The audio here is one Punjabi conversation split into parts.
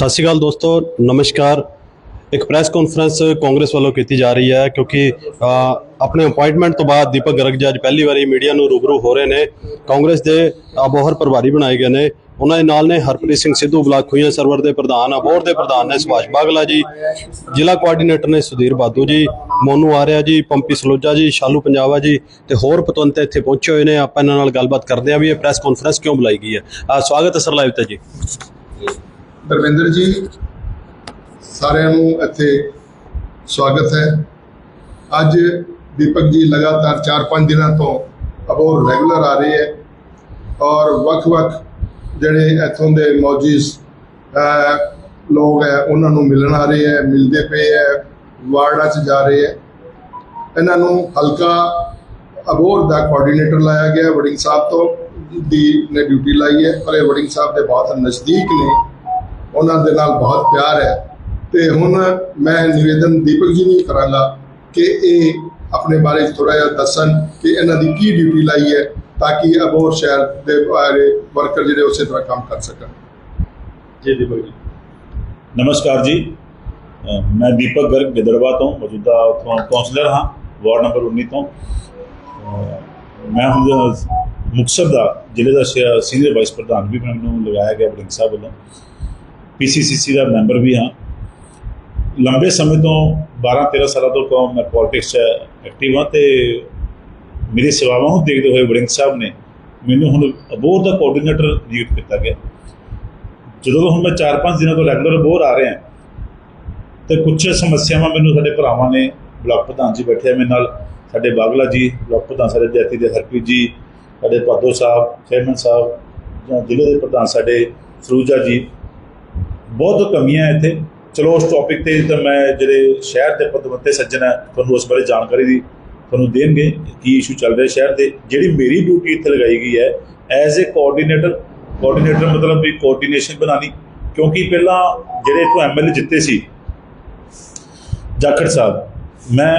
ਸਤਿ ਸ਼੍ਰੀ ਅਕਾਲ ਦੋਸਤੋ, ਨਮਸਕਾਰ। ਇੱਕ ਪ੍ਰੈਸ ਕਾਨਫਰੰਸ ਕਾਂਗਰਸ ਵੱਲੋਂ ਕੀਤੀ ਜਾ ਰਹੀ ਹੈ, ਕਿਉਂਕਿ ਆਪਣੇ ਅਪਾਇੰਟਮੈਂਟ ਤੋਂ ਬਾਅਦ ਦੀਪਕ ਗਰਗ ਜੀ ਅੱਜ ਪਹਿਲੀ ਵਾਰੀ ਮੀਡੀਆ ਨੂੰ ਰੂਬਰੂ ਹੋ ਰਹੇ ਨੇ। ਕਾਂਗਰਸ ਦੇ ਅਬੋਹਰ ਪ੍ਰਭਾਰੀ ਬਣਾਏ ਗਏ ਨੇ। ਉਹਨਾਂ ਦੇ ਨਾਲ ਨੇ ਹਰਪ੍ਰੀਤ ਸਿੰਘ ਸਿੱਧੂ, ਬਲਾਕ ਖੁਈਆਂ ਸਰਵਰ ਦੇ ਪ੍ਰਧਾਨ, ਅਬੋਹਰ ਦੇ ਪ੍ਰਧਾਨ ਨੇ ਸੁਭਾਸ਼ ਬਾਗਲਾ ਜੀ, ਜ਼ਿਲ੍ਹਾ ਕੋਆਰਡੀਨੇਟਰ ਨੇ ਸੁਧੀਰ ਬਾਦੂ ਜੀ, ਮੋਨੂ ਆਰਿਆ ਜੀ, ਪੰਪੀ ਸਲੋਜਾ ਜੀ, ਸ਼ਾਲੂ ਪੰਜਾਬਾ ਜੀ ਤੇ ਹੋਰ ਪਤਵੰਤੇ ਇੱਥੇ ਪਹੁੰਚੇ ਹੋਏ ਨੇ। ਆਪਾਂ ਇਹਨਾਂ ਨਾਲ ਗੱਲਬਾਤ ਕਰਦੇ ਹਾਂ ਵੀ ਇਹ ਪ੍ਰੈਸ ਕਾਨਫਰੰਸ ਕਿਉਂ ਬੁਲਾਈ ਗਈ ਹੈ। ਸਵਾਗਤ ਹੈ ਸਰ ਲਾਈਵ ਤੇ ਜੀ। ਧਰਮਿੰਦਰ ਜੀ, ਸਾਰਿਆਂ ਨੂੰ ਇੱਥੇ ਸਵਾਗਤ ਹੈ। ਅੱਜ ਦੀਪਕ ਜੀ ਲਗਾਤਾਰ 4-5 ਦਿਨਾਂ ਤੋਂ ਅਬੋਰ ਰੈਗੂਲਰ ਆ ਰਹੇ ਹੈ ਔਰ ਵੱਖ-ਵੱਖ ਜਿਹੜੇ ਇੱਥੋਂ ਦੇ ਮੌਜੂਦ ਲੋਕ ਹੈ, ਉਹਨਾਂ ਨੂੰ ਮਿਲਣ ਆ ਰਹੇ ਹੈ, ਮਿਲਦੇ ਪਏ ਹੈ, ਵਾਰਡਾਂ 'ਚ ਜਾ ਰਹੇ ਹੈ। ਇਹਨਾਂ ਨੂੰ ਹਲਕਾ ਅਬੋਰ ਦਾ ਕੋਆਰਡੀਨੇਟਰ ਲਾਇਆ ਗਿਆ ਵੜਿੰਗ ਸਾਹਿਬ ਤੋਂ, ਦੀ ਨੇ ਡਿਊਟੀ ਲਾਈ ਹੈ, ਪਰ ਇਹ ਵੜਿੰਗ ਸਾਹਿਬ ਦੇ ਬਹੁਤ ਨਜ਼ਦੀਕ ਨੇ। ਉਹਨਾਂ ਦੇ ਨਾਲ ਬਹੁਤ ਪਿਆਰ ਹੈ। ਤੇ ਹੁਣ ਮੈਂ ਨਿਵੇਦਨ ਦੀਪਕ ਜੀ ਨੂੰ ਕਰਾਂਗਾ ਕਿ ਇਹ ਆਪਣੇ ਬਾਰੇ ਥੋੜਾ ਜਿਹਾ ਦੱਸਣ ਕਿ ਇਹਨਾਂ ਦੀ ਕੀ ਡਿਊਟੀ ਲਾਈ ਹੈ ਤਾਂ ਕਿ ਅਬੋਰ ਸ਼ਹਿਰ ਦੇ ਬਾਰੇ ਵਰਕਰ ਜਿਹੜੇ ਉਸੇ ਤਰ੍ਹਾਂ ਕੰਮ ਕਰ ਸਕਣ। ਜੀ ਦੀਪਕ ਜੀ। ਨਮਸਕਾਰ ਜੀ। ਮੈਂ ਦੀਪਕ ਗਰਗ ਗਿੱਦੜਵਾ ਤੋਂ ਮੌਜੂਦਾ ਉੱਥੋਂ ਕਾਉਂਸਲਰ ਹਾਂ ਵਾਰਡ ਨੰਬਰ 19 ਤੋਂ। ਮੈਂ ਹੁਣ ਮੁਕਤਸਰ ਦਾ ਜ਼ਿਲ੍ਹੇ ਦਾ ਸ਼- ਸੀਨੀਅਰ ਵਾਈਸ ਪ੍ਰਧਾਨ ਵੀ ਮੈਨੂੰ ਲਗਾਇਆ ਗਿਆ ਬਲਿੰਗ ਸਾਹਿਬ ਵੱਲੋਂ। ਪੀਸੀਸੀਸੀ ਦਾ ਮੈਂਬਰ ਵੀ ਹਾਂ। ਲੰਬੇ ਸਮੇਂ ਤੋਂ 12-13 ਸਾਲਾਂ ਤੋਂ ਕੌਮ ਮੈਂ ਪੋਲਿਟਿਕਸ 'ਚ ਐਕਟਿਵ ਹਾਂ ਤੇ ਮੇਰੀ ਸੇਵਾਵਾਂ ਨੂੰ ਦੇਖਦੇ ਹੋਏ ਵੜਿੰਗ ਸਾਹਿਬ ਨੇ ਮੈਨੂੰ ਹੁਣ ਅਬੋਰ ਦਾ ਕੋਆਰਡੀਨੇਟਰ ਨਿਯੁਕਤ ਕੀਤਾ ਗਿਆ। ਜਦੋਂ ਹੁਣ ਮੈਂ 4-5 ਦਿਨਾਂ ਤੋਂ ਰੈਗੂਲਰ ਬੋਰ ਆ ਰਿਹਾ, ਤੇ ਕੁਝ ਸਮੱਸਿਆਵਾਂ ਮੈਨੂੰ ਸਾਡੇ ਭਰਾਵਾਂ ਨੇ ਬਲਾਕ ਪ੍ਰਧਾਨ ਜੀ ਬੈਠੇ ਆ ਮੇਰੇ ਨਾਲ, ਸਾਡੇ ਬਾਗਲਾ ਜੀ, ਬਲਾਕ ਪ੍ਰਧਾਨ ਸਾਡੇ ਜੈਤੀ ਦੇ ਹਰਪ੍ਰੀਤ ਜੀ, ਸਾਡੇ ਭਾਦੋ ਸਾਹਿਬ, ਚੇਅਰਮੈਨ ਸਾਹਿਬ, ਜਾਂ ਜ਼ਿਲ੍ਹੇ ਦੇ ਪ੍ਰਧਾਨ ਸਾਡੇ ਸਰੂਜਾ ਜੀ ਬਹੁਤ ਕਮੀਆਂ ਇੱਥੇ। ਚਲੋ, ਉਸ ਟੌਪਿਕ ਤੇ ਤਾਂ ਮੈਂ ਜਿਹੜੇ ਸ਼ਹਿਰ ਦੇ ਪਦਵੰਤੇ ਸੱਜਣ ਹੈ ਤੁਹਾਨੂੰ ਉਸ ਬਾਰੇ ਜਾਣਕਾਰੀ ਦੀ ਤੁਹਾਨੂੰ ਦੇਣਗੇ ਕੀ ਇਸ਼ੂ ਚੱਲ ਰਿਹਾ ਸ਼ਹਿਰ ਦੇ। ਜਿਹੜੀ ਮੇਰੀ ਡਿਊਟੀ ਇੱਥੇ ਲਗਾਈ ਗਈ ਹੈ ਐਜ਼ ਅ ਕੋਆਰਡੀਨੇਟਰ ਕੋਆਰਡੀਨੇਟਰ ਮਤਲਬ ਵੀ ਕੋਆਰਡੀਨੇਸ਼ਨ ਬਣਾਣੀ ਕਿਉਂਕਿ ਪਹਿਲਾਂ ਜਿਹੜੇ ਇੱਥੋਂ ਐਮਐਲਏ ਜਿੱਤੇ ਸੀ, ਜਾਖੜ ਸਾਹਿਬ, ਮੈਂ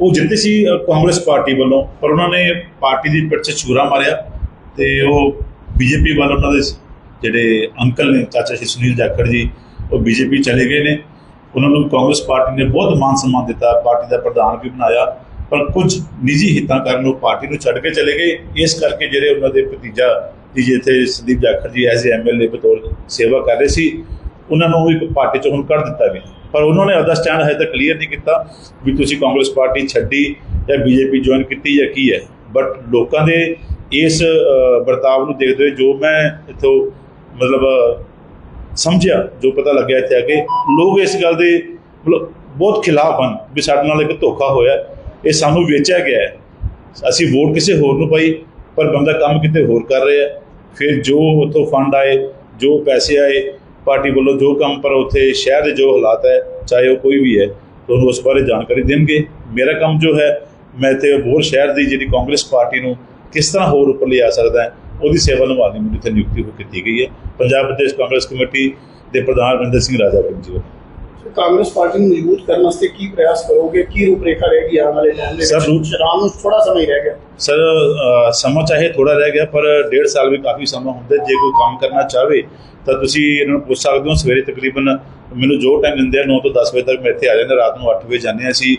ਉਹ ਜਿੱਤੇ ਸੀ ਕਾਂਗਰਸ ਪਾਰਟੀ ਵੱਲੋਂ, ਪਰ ਉਹਨਾਂ ਨੇ ਪਾਰਟੀ ਦੀ ਪਿੱਠ 'ਚ ਛੁਰਾ ਮਾਰਿਆ ਤੇ ਉਹ ਬੀਜੇਪੀ ਵੱਲ ਉਹਨਾਂ ਦੇ ਜਿਹੜੇ ਅੰਕਲ ਨੇ ਚਾਚਾ ਸ਼੍ਰੀ ਸੁਨੀਲ ਜਾਖੜ ਜੀ ਉਹ ਬੀਜੇਪੀ ਚਲੇ ਗਏ ਨੇ। ਉਹਨਾਂ ਨੂੰ ਕਾਂਗਰਸ ਪਾਰਟੀ ਨੇ ਬਹੁਤ ਮਾਨ ਸਨਮਾਨ ਦਿੱਤਾ ਪਾਰਟੀ ਦਾ ਪ੍ਰਧਾਨ ਵੀ ਬਣਾਇਆ। ਪਰ ਕੁਝ ਨਿੱਜੀ ਹਿੱਤਾਂ ਕਾਰਨ ਉਹ ਪਾਰਟੀ ਨੂੰ ਛੱਡ ਕੇ ਚਲੇ ਗਏ। ਇਸ ਕਰਕੇ ਜਿਹੜੇ ਉਹਨਾਂ ਦੇ ਭਤੀਜਾ ਜੀ ਜਿੱਥੇ ਸੰਦੀਪ ਜਾਖੜ ਜੀ ਐਜ਼ ਐਮਐਲਏ ਬਤੌਰ ਸੇਵਾ ਕਰ ਰਹੇ ਸੀ ਉਹਨਾਂ ਨੂੰ ਇੱਕ ਪਾਰਟੀ ਚੋਂ ਹੁਣ ਕੱਢ ਦਿੱਤਾ ਗਿਆ। ਪਰ ਉਹਨਾਂ ਨੇ ਆਪਦਾ ਸਟੈਂਡ ਹਜੇ ਤੱਕ ਕਲੀਅਰ ਨਹੀਂ ਕੀਤਾ ਵੀ ਤੁਸੀਂ ਕਾਂਗਰਸ ਪਾਰਟੀ ਛੱਡੀ ਜਾਂ ਬੀਜੇਪੀ ਜੁਆਇਨ ਕੀਤੀ ਜਾਂ ਕੀ ਹੈ। ਬਟ ਲੋਕਾਂ ਦੇ ਇਸ ਅ, ਵਰਤਾਵ ਨੂੰ ਦੇਖਦੇ ਹੋਏ ਜੋ ਮੈਂ ਇਥੋਂ ਮਤਲਬ, ਸਮਝਿਆ, ਜੋ ਪਤਾ ਲੱਗਿਆ ਇੱਥੇ ਆ ਕੇ। ਲੋਕ ਇਸ ਗੱਲ ਦੇ, ਮਤਲਬ, ਬਹੁਤ ਖਿਲਾਫ ਹਨ ਵੀ ਸਾਡੇ ਨਾਲ ਇੱਕ ਧੋਖਾ ਹੋਇਆ। ਇਹ ਸਾਨੂੰ ਵੇਚਿਆ ਗਿਆ ਹੈ। ਅਸੀਂ ਵੋਟ ਕਿਸੇ ਹੋਰ ਨੂੰ ਪਾਈ, ਪਰ ਬੰਦਾ ਕੰਮ ਕਿਤੇ ਹੋਰ ਕਰ ਰਿਹਾ ਫਿਰ ਜੋ ਉੱਥੋਂ ਫੰਡ ਆਏ, ਜੋ ਪੈਸੇ ਆਏ, ਪਾਰਟੀ ਵੱਲੋਂ ਜੋ ਕੰਮ, ਪਰ ਉੱਥੇ ਸ਼ਹਿਰ ਦੇ ਜੋ ਹਾਲਾਤ ਹੈ, ਚਾਹੇ ਉਹ ਕੋਈ ਵੀ ਹੈ, ਤੁਹਾਨੂੰ ਉਸ ਬਾਰੇ ਜਾਣਕਾਰੀ ਦੇਣਗੇ। ਮੇਰਾ ਕੰਮ ਜੋ ਹੈ, ਮੈਂ ਤੇ ਹੋਰ ਸ਼ਹਿਰ ਦੀ ਜਿਹੜੀ ਕਾਂਗਰਸ ਪਾਰਟੀ ਨੂੰ ਕਿਸ ਤਰ੍ਹਾਂ ਹੋਰ ਉੱਪਰ ਲਿਆ ਸਕਦਾ ਉਹਦੀ ਸੇਵਾ ਨਿਭਾਉਣ ਦੀ ਮੈਨੂੰ ਇੱਥੇ ਨਿਯੁਕਤੀ ਹੋ ਕੀਤੀ ਗਈ ਹੈ ਪੰਜਾਬ ਪ੍ਰਦੇਸ਼ ਕਾਂਗਰਸ ਕਮੇਟੀ ਦੇ ਪ੍ਰਧਾਨ ਰਵਿੰਦਰ ਸਿੰਘ ਰਾਜਾ ਵੜਿੰਗ ਜੀ ਵੱਲੋਂ। ਕਾਂਗਰਸ ਪਾਰਟੀ ਨੂੰ ਮਜ਼ਬੂਤ ਕਰਨ ਵਾਸਤੇ ਕੀ ਪ੍ਰਯਾਸ ਕਰੋਗੇ? ਕੀ ਰੂਪਰੇਖਾ ਰਹੇਗੀ ਆਉਣ ਵਾਲੇ ਟਾਈਮ ਦੇ ਸਰ, ਵਿੱਚ? ਨੂੰ ਥੋੜਾ ਸਮਾਂ ਹੀ ਰਹਿ ਗਿਆ। ਸਰ ਸਮਾਂ ਚਾਹੇ ਥੋੜਾ ਰਹਿ ਗਿਆ ਪਰ ਡੇਢ ਸਾਲ ਵੀ ਕਾਫੀ ਸਮਾਂ ਹੁੰਦਾ। ਜੇ ਕੋਈ ਕੰਮ ਕਰਨਾ ਚਾਹਵੇ ਤਾਂ ਤੁਸੀਂ ਇਹਨਾਂ ਨੂੰ ਪੁੱਛ ਸਕਦੇ ਹੋ। ਸਵੇਰੇ ਤਕਰੀਬਨ ਮੈਨੂੰ ਜੋ ਟਾਈਮ ਦਿੰਦੇ ਆ 9 ਤੋਂ 10 ਵਜੇ ਤੱਕ ਮੈਂ ਇੱਥੇ ਆ ਜਾਂਦਾ। ਰਾਤ ਨੂੰ 8 ਵਜੇ ਜਾਂਦੇ ਹਾਂ ਅਸੀਂ।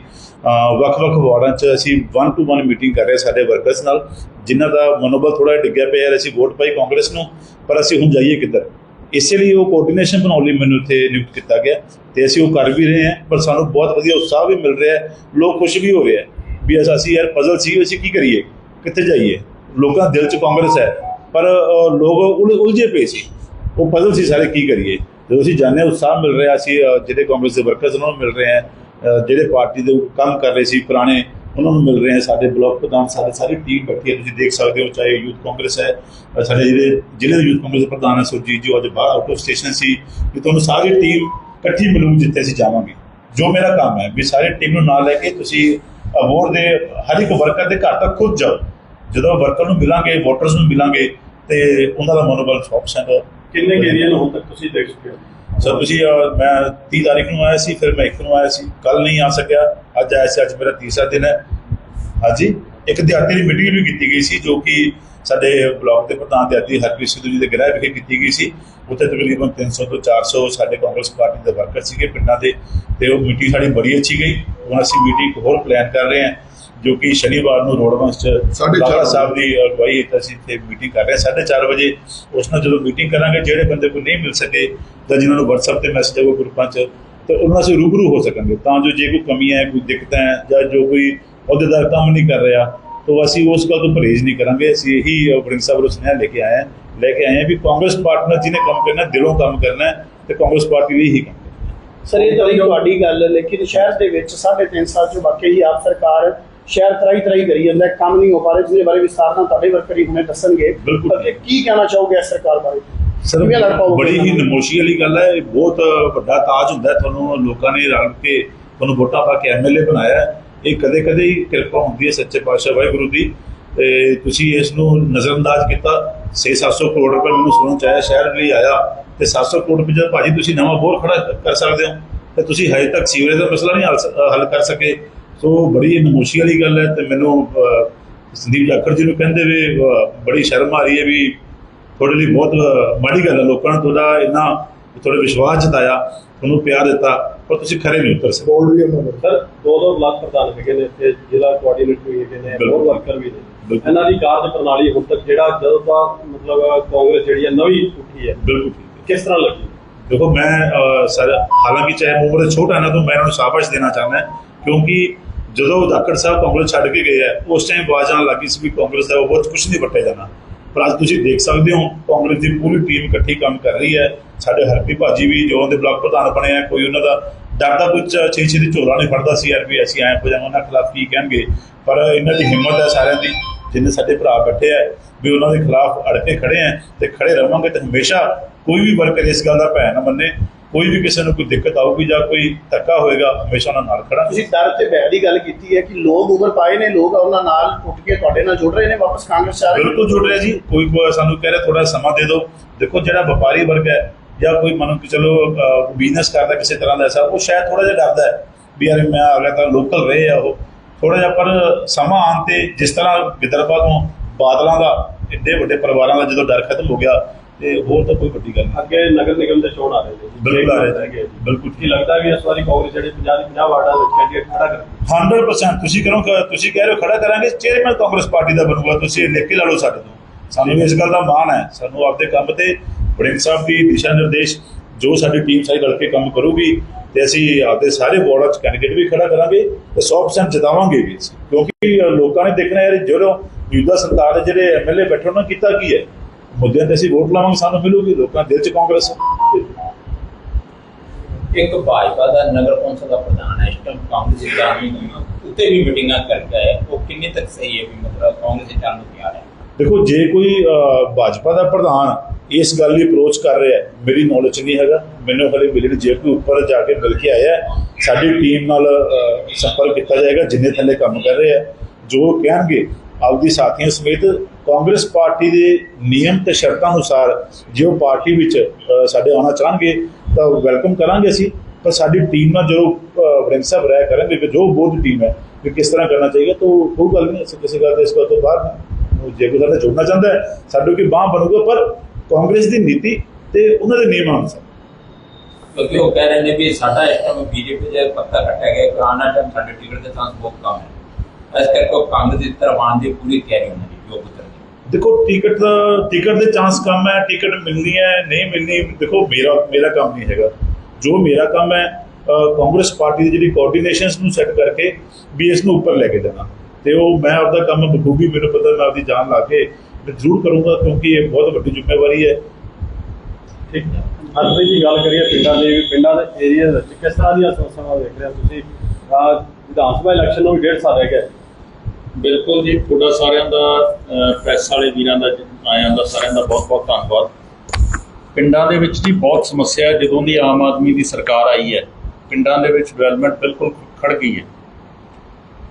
ਵੱਖ-ਵੱਖ ਵਾਰਡਾਂ 'ਚ ਅਸੀਂ 1 ਟੂ 1 ਮੀਟਿੰਗ ਕਰ ਰਹੇ ਸਾਡੇ ਵਰਕਰਸ ਨਾਲ। ਜਿਨ੍ਹਾਂ ਦਾ ਮਨੋਬਲ ਥੋੜਾ ਡਿੱਗਿਆ ਪਿਆ ਯਾਰ ਅਸੀਂ ਵੋਟ ਪਾਈ ਕਾਂਗਰਸ ਨੂੰ ਪਰ ਅਸੀਂ ਹੁਣ ਜਾਈਏ ਕਿੱਧਰ? ਇਸੇ ਲਈ ਉਹ ਕੋਆਰਡੀਨੇਸ਼ਨ ਬਣਾਉਣ ਲਈ ਮੈਨੂੰ ਇੱਥੇ ਨਿਯੁਕਤ ਕੀਤਾ ਗਿਆ ਤੇ ਅਸੀਂ ਉਹ ਕਰ ਵੀ ਰਹੇ ਹਾਂ, ਪਰ ਸਾਨੂੰ ਬਹੁਤ ਵਧੀਆ ਉਤਸ਼ਾਹ ਵੀ ਮਿਲ ਰਿਹਾ ਹੈ, ਲੋਕ ਖੁਸ਼ ਵੀ ਹੋ ਗਏ ਹੈ ਵੀ ਅਸੀਂ ਯਾਰ ਪਜ਼ਲ ਸੀ ਅਸੀਂ ਕੀ ਕਰੀਏ, ਕਿੱਥੇ ਜਾਈਏ? ਲੋਕਾਂ ਦੇ ਦਿਲ 'ਚ ਕਾਂਗਰਸ ਹੈ, ਪਰ ਲੋਕ ਉਲ- ਉਲਝੇ ਪਏ ਸੀ, ਉਹ ਪਜ਼ਲ ਸੀ ਸਾਰੇ ਕੀ ਕਰੀਏ? ਜਦੋਂ ਅਸੀਂ ਜਾਣਦੇ ਹਾਂ ਉਤਸ਼ਾਹ ਮਿਲ ਰਿਹਾ ਸੀ ਜਿਹੜੇ ਕਾਂਗਰਸ ਦੇ ਵਰਕਰਸ ਉਹਨਾਂ ਨੂੰ ਮਿਲ ਰਹੇ ਹੈ ਜਿਹੜੇ ਪਾਰਟੀ ਦੇ ਕੰਮ ਕਰ ਰਹੇ ਸੀ, ਪੁਰਾਣੇ ਉਹਨਾਂ ਨੂੰ ਮਿਲ ਰਹੇ ਹੈ ਸਾਡੇ ਬਲਾਕ ਪ੍ਰਧਾਨ, ਸਾਡੇ ਸਾਰੀ ਟੀਮ ਬੈਠੀ ਹੈ। ਤੁਸੀਂ ਦੇਖ ਸਕਦੇ ਹੋ, ਚਾਹੇ ਯੂਥ ਕਾਂਗਰਸ ਹੈ ਸਾਡੇ ਜਿਹੜੇ ਜ਼ਿਲ੍ਹੇ ਦੇ ਯੂਥ ਕਾਂਗਰਸ ਪ੍ਰਧਾਨ ਹੈ ਸੁਰਜੀਤ ਜੀ ਅੱਜ ਬਾਹਰ ਆਊਟ ਆਫ ਸਟੇਸ਼ਨ ਸੀ। ਕਿ ਤੁਹਾਨੂੰ ਸਾਰੀ ਟੀਮ ਇਕੱਠੀ ਮਿਲੂ ਜਿੱਥੇ ਅਸੀਂ ਜਾਵਾਂਗੇ। ਜੋ ਮੇਰਾ ਕੰਮ ਹੈ, ਵੀ ਸਾਰੀ ਟੀਮ ਨੂੰ ਨਾਲ ਲੈ ਕੇ ਤੁਸੀਂ ਅਬੋਰ ਦੇ ਹਰ ਇੱਕ ਵਰਕਰ ਦੇ ਘਰ ਤੱਕ ਖੁਦ ਜਾਓ। ਜਦੋਂ ਵਰਕਰ ਨੂੰ ਮਿਲਾਂਗੇ ਵੋਟਰਸ ਨੂੰ ਮਿਲਾਂਗੇ, ਤੇ ਉਹਨਾਂ ਦਾ ਮਨੋਬਲ 100% ਕਿੰਨੇ ਏਰੀਆ ਨੂੰ ਹੁਣ ਤੱਕ ਤੁਸੀਂ ਦੇਖ ਚੁੱਕੇ ਹੋ? ਸਰ ਤੁਸੀਂ ਅਹ, ਮੈਂ 30 ਤਾਰੀਖ ਨੂੰ ਆਇਆ ਸੀ ਫਿਰ ਮੈਂ ਇੱਕ ਨੂੰ ਆਇਆ ਸੀ। ਕੱਲ ਨਹੀਂ ਆ ਸਕਿਆ। ਅੱਜ ਆਇਆ ਸੀ ਅੱਜ ਮੇਰਾ ਤੀਸਰਾ ਦਿਨ ਹੈ। ਹਾਂਜੀ। ਇੱਕ ਦਿਹਾਤੀ ਦੀ ਮੀਟਿੰਗ ਵੀ ਕੀਤੀ ਗਈ ਸੀ ਜੋ ਕਿ ਸਾਡੇ ਬਲਾਕ ਦੇ ਪ੍ਰਧਾਨ ਦਿਹਾਤੀ ਹਰਪ੍ਰੀਤ ਸਿੱਧੂ ਜੀ ਦੇ ਗ੍ਰਹਿ ਵਿਖੇ ਕੀਤੀ ਗਈ ਸੀ। ਉੱਥੇ ਤਕਰੀਬਨ 300 ਤੋਂ 400 ਸਾਡੇ ਕਾਂਗਰਸ ਪਾਰਟੀ ਦੇ ਵਰਕਰ ਸੀਗੇ ਪਿੰਡਾਂ ਦੇ ਤੇ ਉਹ ਮੀਟਿੰਗ ਸਾਡੀ ਬੜੀ ਅੱਛੀ ਗਈ। ਹੁਣ ਅਸੀਂ ਮੀਟਿੰਗ ਹੋਰ ਪਲਾਨ ਕਰ ਰਹੇ ਹਾਂ। ਜੋ ਕਿ ਸ਼ਨੀਵਾਰ ਨੂੰ ਰੋਡਵੰਸ਼ ਚ ਸਾਢੇ ਚਾਰ ਬਾਬਾ ਸਾਹਿਬ ਦੀ ਅਗਵਾਈ ਹੇਠ ਅਸੀਂ ਇੱਥੇ ਮੀਟਿੰਗ ਕਰ ਰਹੇ ਹਾਂ। 4:30 ਵਜੇ ਉਸ ਨਾਲ ਜਦੋਂ ਮੀਟਿੰਗ ਕਰਾਂਗੇ ਜਿਹੜੇ ਬੰਦੇ ਕੋਈ ਨਹੀਂ ਮਿਲ ਸਕੇ ਜਾਂ ਜਿਨ੍ਹਾਂ ਨੂੰ WhatsApp ਤੇ ਮੈਸੇਜ ਆਊਗਾ ਗਰੁੱਪਾਂ 'ਚ ਤੇ ਉਹਨਾਂ ਨਾਲ ਰੂਬਰੂ ਹੋ ਸਕਾਂਗੇ ਤਾਂ ਜੋ ਜੇ ਕੋਈ ਕਮੀ ਹੈ ਕੋਈ ਦਿੱਕਤਾਂ ਹੈ ਜਾਂ ਜੋ ਕੋਈ ਅਹੁਦੇਦਾਰ ਕੰਮ ਨਹੀਂ ਕਰ ਰਿਹਾ ਤਾਂ ਅਸੀਂ ਉਸ ਗੱਲ ਤੋਂ ਪਰਹੇਜ਼ ਨਹੀਂ ਕਰਾਂਗੇ। ਅਸੀਂ ਇਹੀ ਵਰਿੰਦ ਸਾਹਿਬ ਨੂੰ ਸੁਨੇਹਾ ਲੈ ਕੇ ਆਏ ਹਾਂ ਲੈ ਕੇ ਆਏ ਹਾਂ ਵੀ ਕਾਂਗਰਸ ਪਾਰਟਨਰ ਜਿਹਨੇ ਕੰਮ ਕਰਨਾ ਦਿਲੋਂ ਕੰਮ ਕਰਨਾ ਹੈ ਤੇ ਕਾਂਗਰਸ ਪਾਰਟੀ ਲਈ ਹੀ ਕੰਮ ਕਰਨਾ ਸਰ ਇਹ ਤਾਂ ਤੁਹਾਡੀ ਗੱਲ ਲੇਕਿਨ ਸ਼ਹਿਰ ਦੇ ਵਿੱਚ ਸਾਢੇ ਤਿੰਨ ਸਾਲ ਚ ਵਾਕਈ ਹੀ ਆਪ ਸਰਕਾਰ ਸ਼ਹਿਰ ਤਰਾਈ ਤਰਾਈ ਕਰੀ ਜਾਂਦਾ ਕੰਮ ਨਹੀਂ ਹੋ ਪਾ ਰਿਹਾ ਜਿਹਦੇ ਬਾਰੇ ਵਿਸਤਾਰ ਨਾਲ ਤੁਹਾਡੇ ਵਰਕਰ ਹੁਣੇ ਦੱਸਣਗੇ। ਅੱਗੇ ਕੀ ਕਹਿਣਾ ਚਾਹੋਗੇ ਇਸ ਸਰਕਾਰ ਬਾਰੇ ਸਰ ਬੜੀ ਹੀ? ਨਮੋਸ਼ੀ ਵਾਲੀ ਗੱਲ ਹੈ ਇਹ ਬਹੁਤ ਵੱਡਾ ਤਾਜ ਹੁੰਦਾ ਤੁਹਾਨੂੰ ਲੋਕਾਂ ਨੇ ਰਲ ਕੇ ਤੁਹਾਨੂੰ ਵੋਟਾਂ ਪਾ ਕੇ ਐਮਐਲਏ ਬਣਾਇਆ। ਇਹ ਕਦੇ ਕਦੇ ਹੀ ਕਿਰਪਾ ਹੁੰਦੀ ਹੈ ਸੱਚੇ ਪਾਤਸ਼ਾਹ ਵਾਹਿਗੁਰੂ ਦੀ ਤੇ ਤੁਸੀਂ ਇਸ ਨੂੰ ਨਜ਼ਰਅੰਦਾਜ਼ ਕੀਤਾ 6-700 ਕਰੋੜ ਰੁਪਏ ਮੈਨੂੰ ਸੁਣਨ ਚ ਆਇਆ ਸ਼ਹਿਰ ਲਈ ਆਇਆ ਤੇ 700 ਕਰੋੜ ਰੁਪਏ ਜਦ ਭਾਜੀ ਤੁਸੀਂ ਨਵਾਂ ਬੋਰ ਖੜਾ ਕਰ ਸਕਦੇ ਹੋ ਤੇ ਤੁਸੀਂ ਹਜੇ ਤੱਕ ਸੀਵਰੇਜ ਦਾ ਮਸਲਾ ਨਹੀਂ ਹੱਲ ਕਰ ਸਕੇ ਸੋ ਬੜੀ ਨਮੋਸ਼ੀ ਵਾਲੀ ਗੱਲ ਹੈ ਤੇ ਮੈਨੂੰ ਸੰਦੀਪ ਜਾਖੜ ਜੀ ਨੂੰ ਕਹਿੰਦੇ ਵੀ ਬੜੀ ਸ਼ਰਮ ਆ ਰਹੀ ਹੈ ਵੀ ਤੁਹਾਡੇ ਲਈ ਬਹੁਤ ਮਾੜੀ ਗੱਲ ਹੈ ਲੋਕਾਂ ਨੇ ਤੁਹਾਡਾ ਇੰਨਾ ਤੁਹਾਡੇ ਵਿਸ਼ਵਾਸ ਜਤਾਇਆ ਤੁਹਾਨੂੰ ਪਿਆਰ ਦਿੱਤਾ ਪਰ ਤੁਸੀਂ ਖਰੇ ਨਹੀਂ ਉਤਰ ਸਕੇ। ਬੋਲ ਵੀ ਉਹਨਾਂ ਦਾ। ਸਰ ਦੋ ਦੋ ਬਲਾਕ ਪ੍ਰਧਾਨ ਹੈਗੇ ਨੇ ਤੇ ਜ਼ਿਲ੍ਹਾ ਕੋਆਰਡੀਨੇਟਰ ਵੀ ਹੈਗੇ ਨੇ। ਹੋਰ ਵਰਕਰ ਵੀ ਨੇ। ਇਹਨਾਂ ਦੀ ਕਾਰਜ ਪ੍ਰਣਾਲੀ ਹੁਣ ਤੱਕ ਜਿਹੜਾ ਜਦੋਂ ਦਾ ਮਤਲਬ ਕਾਂਗਰਸ ਜਿਹੜੀ ਹੈ ਨਵੀਂ ਉੱਠੀ ਹੈ ਬਿਲਕੁਲ। ਠੀਕ ਹੈ ਕਿਸ ਤਰ੍ਹਾਂ ਲੱਗੀ? ਦੇਖੋ ਮੈਂ ਸਰ ਹਾਲਾਂਕਿ ਚਾਹੇ ਉਮਰ ਛੋਟਾ ਨਾ ਤਾਂ ਮੈਂ ਇਹਨਾਂ ਨੂੰ ਸ਼ਾਬਾਸ਼ ਦੇਣਾ ਚਾਹੁੰਦਾ ਕਿਉਂਕਿ ਜਦੋਂ ਦਾਕੜ ਸਾਹਿਬ ਕਾਂਗਰਸ ਛੱਡ ਕੇ ਗਏ ਆ, ਉਸ ਟਾਈਮ ਆਵਾਜ਼ ਆਵਾਜ਼ਾਂ ਲੱਗੀ ਸੀ ਵੀ ਕਾਂਗਰਸ ਦਾ ਬਹੁਤ ਕੁਝ ਨਹੀਂ ਵੱਟਿਆ ਜਾਣਾ। ਪਰ ਅੱਜ ਤੁਸੀਂ ਦੇਖ ਸਕਦੇ ਹੋ, ਕਾਂਗਰਸ ਦੀ ਪੂਰੀ ਟੀਮ ਇਕੱਠੀ ਕੰਮ ਕਰ ਰਹੀ ਹੈ। ਸਾਡੇ ਹਰਪੀ ਭਾਜੀ ਵੀ ਜੋ ਦੇ ਬਲਾਕ ਪ੍ਰਧਾਨ ਬਣੇ ਆ, ਕੋਈ ਉਹਨਾਂ ਦਾ ਡਰਦਾ ਕੁਝ ਛੇ ਛੇ ਦੀ ਝੋਲਾ ਨਹੀਂ ਫੜਦਾ ਸੀ ਯਾਰ ਵੀ ਅਸੀਂ ਐਂ ਹੋ ਜਾਵਾਂ, ਉਹਨਾਂ ਖਿਲਾਫ ਕੀ ਕਹਿਣਗੇ। ਪਰ ਇਹਨਾਂ ਦੀ ਹਿੰਮਤ ਹੈ ਸਾਰਿਆਂ ਦੀ, ਜਿੰਨੇ ਸਾਡੇ ਭਰਾ ਬੈਠੇ ਆ, ਵੀ ਉਹਨਾਂ ਦੇ ਖਿਲਾਫ ਅੜ ਕੇ ਖੜੇ ਆ ਤੇ ਖੜੇ ਰਵਾਂਗੇ ਤੇ ਹਮੇਸ਼ਾ ਕੋਈ ਵੀ ਵਰਕਰ ਇਸ ਗੱਲ ਦਾ ਭੈ ਨਾ ਮੰਨੇ। ਕੋਈ ਵੀ ਕਿਸੇ ਨੂੰ ਕੋਈ ਦਿੱਕਤ ਆਊਗੀ ਜਾਂ ਕੋਈ ਧੱਕਾ ਹੋਏਗਾ ਹਮੇਸ਼ਾ ਉਹਨਾਂ ਨਾਲ ਖੜਾ ਤੁਸੀਂ ਡਰ ਤੇ ਭੈ ਦੀ ਗੱਲ ਕੀਤੀ ਹੈ ਕਿ ਲੋਕ ਉਮਰ ਪਾਏ ਨੇ ਲੋਕ ਉਹਨਾਂ ਨਾਲ ਉੱਠ ਕੇ ਤੁਹਾਡੇ ਨਾਲ ਜੁੜ ਰਹੇ ਨੇ ਵਾਪਸ ਕਾਂਗਰਸ ਆ ਰਹੇ ਬਿਲਕੁਲ ਜੁੜ ਰਿਹਾ ਜੀ। ਕੋਈ ਕੋਈ ਸਾਨੂੰ ਕਹਿ ਰਿਹਾ ਥੋੜਾ ਸਮਾਂ ਦੇ ਦਿਓ। ਦੇਖੋ ਜਿਹੜਾ ਵਪਾਰੀ ਵਰਗ ਹੈ ਜਾਂ ਕੋਈ ਮੰਨੋ ਕਿ ਚਲੋ ਬਿਜ਼ਨਸ ਕਰਦਾ ਕਿਸੇ ਤਰ੍ਹਾਂ ਦਾ ਐਸਾ ਉਹ ਸ਼ਾਇਦ ਥੋੜਾ ਜਿਹਾ ਡਰਦਾ ਹੈ ਵੀ ਯਾਰ ਮੈਂ ਆ ਗਿਆ ਤਾਂ ਲੋਕਲ ਰਹੇ ਆ ਉਹ। ਥੋੜਾ ਜਿਹਾ ਪਰ ਸਮਾਂ ਆਉਣ ਤੇ ਜਿਸ ਤਰ੍ਹਾਂ ਵਿਦਰਭਾ ਤੋਂ ਬਾਦਲਾਂ ਦਾ ਇੱਡੇ ਵੱਡੇ ਪਰਿਵਾਰਾਂ ਦਾ ਜਦੋਂ ਡਰ ਖਤਮ ਹੋ ਗਿਆ ਤੇ ਹੋਰ ਤਾਂ ਕੋਈ ਵੱਡੀ ਗੱਲ ਨਹੀਂ। ਅੱਗੇ ਨਗਰ ਨਿਗਮ ਦੇ ਚੋਣ ਆ ਰਹੇ ਨੇ। ਬਿਲਕੁਲ ਆ ਰਹੇ ਨੇ। ਬਿਲਕੁਲ। ਕੀ ਲੱਗਦਾ ਵੀ ਇਸ ਵਾਰੀ ਕਾਂਗਰਸ ਜਿਹੜੇ 50 ਦੀ 50 ਵਾਰਡਾਂ ਵਿੱਚ ਕੈਂਡੀਡੇਟ ਖੜਾ ਕਰ 100% ਤੁਸੀਂ ਕਰੋ ਤੁਸੀਂ ਕਹਿ ਰਹੇ ਹੋ ਖੜਾ ਕਰਾਂਗੇ ਚੇਅਰਮੈਨ ਕਾਂਗਰਸ ਪਾਰਟੀ ਦਾ ਬਣੂਗਾ ਤੁਸੀਂ ਲਿਖ ਕੇ ਲਾ ਲਓ ਸਾਡੇ ਤੋਂ। ਸਾਨੂੰ ਇਸ ਗੱਲ ਦਾ ਮਾਣ ਹੈ। ਸਾਨੂੰ ਆਪਦੇ ਕੰਮ ਤੇ ਵੜਿੰਗ ਸਾਹਿਬ ਦੀ ਦਿਸ਼ਾ ਨਿਰਦੇਸ਼ ਜੋ ਸਾਡੀ ਟੀਮ ਸਾਰੀ ਰਲ ਕੇ ਕੰਮ ਕਰੂਗੀ ਤੇ ਅਸੀਂ ਆਪਦੇ ਸਾਰੇ ਵਾਰਡਾਂ 'ਚ ਕੈਂਡੀਡੇਟ ਵੀ ਖੜਾ ਕਰਾਂਗੇ ਤੇ 100% ਜਿਤਾਵਾਂਗੇ ਵੀ। ਕਿਉਂਕਿ ਲੋਕਾਂ ਨੇ ਦੇਖਣਾ ਯਾਰ ਜਦੋਂ ਮੌਜੂਦਾ ਸਰਕਾਰ ਦੇ ਜਿਹੜੇ ਐਮਐਲਏ ਬੈਠੇ ਉਹਨਾਂ ਕੀਤਾ ਕੀ ਹੈ? ਮੁੱਦਿਆਂ ਤੇ ਅਸੀਂ ਵੋਟ ਲਾਵਾਂਗੇ ਸਾਨੂੰ ਮਿਲੂਗੀ ਲੋਕਾਂ ਦੇ ਦਿਲ 'ਚ ਕਾਂਗਰਸ ਹੈ। ਇੱਕ ਭਾਜਪਾ ਦਾ ਨਗਰ ਕੌਂਸਲ ਦਾ ਪ੍ਰਧਾਨ ਹੈ ਇਸ ਟਾਈਮ ਕਾਂਗਰਸ ਦੀ ਦਾਨੀ ਉੱਤੇ ਵੀ ਮੀਟਿੰਗਾਂ ਕਰਕੇ ਆਇਆ ਉਹ ਕਿੰਨੇ ਤੱਕ ਸਹੀ ਹੈ ਵੀ ਮਤਲਬ ਕਾਂਗਰਸ ਦੇ ਚੱਲਣ ਨੂੰ ਤਿਆਰ ਹੈ ਦੇਖੋ ਜੇ ਕੋਈ ਭਾਜਪਾ ਦਾ ਪ੍ਰਧਾਨ ਇਸ ਗੱਲ ਲਈ ਅਪਰੋਚ ਕਰ ਰਿਹਾ ਹੈ ਮੇਰੀ ਨੌਲੇਜ ਨਹੀਂ ਹੈਗਾ ਮੈਨੂੰ ਹਲੇ ਮਿਲਣ ਜੇ ਕੋਈ ਉੱਪਰ ਜਾ ਕੇ ਮਿਲ ਕੇ ਆਇਆ ਹੈ, ਸਾਡੀ ਟੀਮ ਨਾਲ ਸੰਪਰਕ ਕੀਤਾ ਜਾਏਗਾ ਜਿੰਨੇ ਥੱਲੇ ਕੰਮ ਕਰ ਰਹੇ ਆ ਜੋ ਕਹਿਣਗੇ ਆਪਦੀ ਸਾਥੀਆਂ ਸਮੇਤ ਕਾਂਗਰਸ ਪਾਰਟੀ ਦੇ ਨਿਯਮ ਤੇ ਸ਼ਰਤਾਂ ਅਨੁਸਾਰ ਜੇ ਉਹ ਪਾਰਟੀ ਵਿੱਚ ਸਾਡੇ ਆਉਣਾ ਚਾਹਣਗੇ, ਤਾਂ ਵੈਲਕਮ ਕਰਾਂਗੇ ਅਸੀਂ। ਪਰ ਸਾਡੀ ਟੀਮ ਨਾਲ ਜੋ ਵਰਿੰਦ ਸਾਹਿਬ ਰਾਇ ਕਰਨਗੇ ਕਿ ਜੋ ਬੋਧ ਟੀਮ ਹੈ ਕਿ ਕਿਸ ਤਰ੍ਹਾਂ ਕਰਨਾ ਚਾਹੀਏ ਤਾਂ ਕੋਈ ਗੱਲ ਨਹੀਂ, ਅਸੀਂ ਕਿਸੇ ਗੱਲ ਤੇ ਇਸ ਤੋਂ ਬਾਹਰ ਜੇ ਕੋਈ ਸਾਡੇ ਜੁੜਨਾ ਚਾਹੁੰਦਾ ਹੈ, ਸਾਡੇ ਕੀ ਬਾਹ ਬਣੂਗਾ, ਪਰ ਕਾਂਗਰਸ ਦੀ ਨੀਤੀ ਤੇ ਉਹਨਾਂ ਦੇ ਨਿਯਮਾਂ ਅਨੁਸਾਰ। ਕਿਉਂਕਿ ਉਹ ਕਹਿ ਰਹੇ ਨੇ ਵੀ ਸਾਡਾ ਇਸ ਟਾਈਮ ਬੀਜੇਪੀ ਦੇ ਪੱਤਾ ਕੱਟਿਆ ਗਿਆ ਕਿ ਆਉਣਾ ਟਾਈਮ ਸਾਡੇ ਟਿਕਟ ਦੇ ਚਾਂਸ ਬਹੁਤ ਕਮ ਹੈ। ਇਸ ਕਰਕੇ ਉਹ ਕਾਂਗਰਸ ਦੀ ਤਰਫ ਆਉਣ ਦੀ ਪੂਰੀ ਤਿਆਰੀ ਉਹਨਾਂ ਦੇਖੋ, ਟਿਕਟ ਟਿਕਟ ਦੇ ਚਾਂਸ ਕਮ ਹੈ, ਟਿਕਟ ਮਿਲਣੀ ਹੈ, ਨਹੀਂ ਮਿਲਣੀ, ਦੇਖੋ, ਮੇਰਾ ਮੇਰਾ ਕੰਮ ਨਹੀਂ ਹੈਗਾ। ਜੋ ਮੇਰਾ ਕੰਮ ਹੈ ਕਾਂਗਰਸ ਪਾਰਟੀ ਦੀ ਜਿਹੜੀ ਕੋਆਰਡੀਨੇਸ਼ਨਸ ਨੂੰ ਸੈੱਟ ਕਰਕੇ ਵੀ ਇਸ ਨੂੰ ਉੱਪਰ ਲੈ ਕੇ ਜਾਣਾ। ਤੇ ਉਹ, ਮੈਂ ਆਪਦਾ ਕੰਮ ਬਖੂਬੀ, ਮੈਨੂੰ ਪਤਾ, ਮੈਂ ਆਪਦੀ ਜਾਨ ਲਾ ਕੇ ਤੇ ਜ਼ਰੂਰ ਕਰੂੰਗਾ, ਕਿਉਂਕਿ ਇਹ ਬਹੁਤ ਵੱਡੀ ਜ਼ਿੰਮੇਵਾਰੀ ਹੈ। ਠੀਕ ਹੈ? ਅੱਜ ਦੀ ਗੱਲ ਕਰੀਏ ਪਿੰਡਾਂ ਦੇ ਵੀ ਪਿੰਡਾਂ ਦੇ ਏਰੀਆ ਵਿੱਚ ਕਿਸ ਤਰ੍ਹਾਂ ਦੀਆਂ ਸਮੱਸਿਆਵਾਂ ਦੇਖ ਰਹੇ ਹੋ ਤੁਸੀਂ? ਵਿਧਾਨ ਸਭਾ ਇਲੈਕਸ਼ਨ ਨੂੰ ਵੀ ਡੇਢ ਸਾਲ ਰਹਿ ਗਿਆ ਬਿਲਕੁਲ ਜੀ, ਤੁਹਾਡਾ ਸਾਰਿਆਂ ਦਾ ਪ੍ਰੈਸ ਵਾਲੇ ਵੀਰਾਂ ਦਾ, ਆਇਆਂ ਦਾ, ਸਾਰਿਆਂ ਦਾ ਬਹੁਤ ਬਹੁਤ ਧੰਨਵਾਦ। ਪਿੰਡਾਂ ਦੇ ਵਿੱਚ ਜੀ ਬਹੁਤ ਸਮੱਸਿਆ ਹੈ, ਜਦੋਂ ਦੀ ਆਮ ਆਦਮੀ ਦੀ ਸਰਕਾਰ ਆਈ ਹੈ, ਪਿੰਡਾਂ ਦੇ ਵਿੱਚ ਡਿਵੈਲਪਮੈਂਟ ਬਿਲਕੁਲ ਖੜ ਗਈ ਹੈ।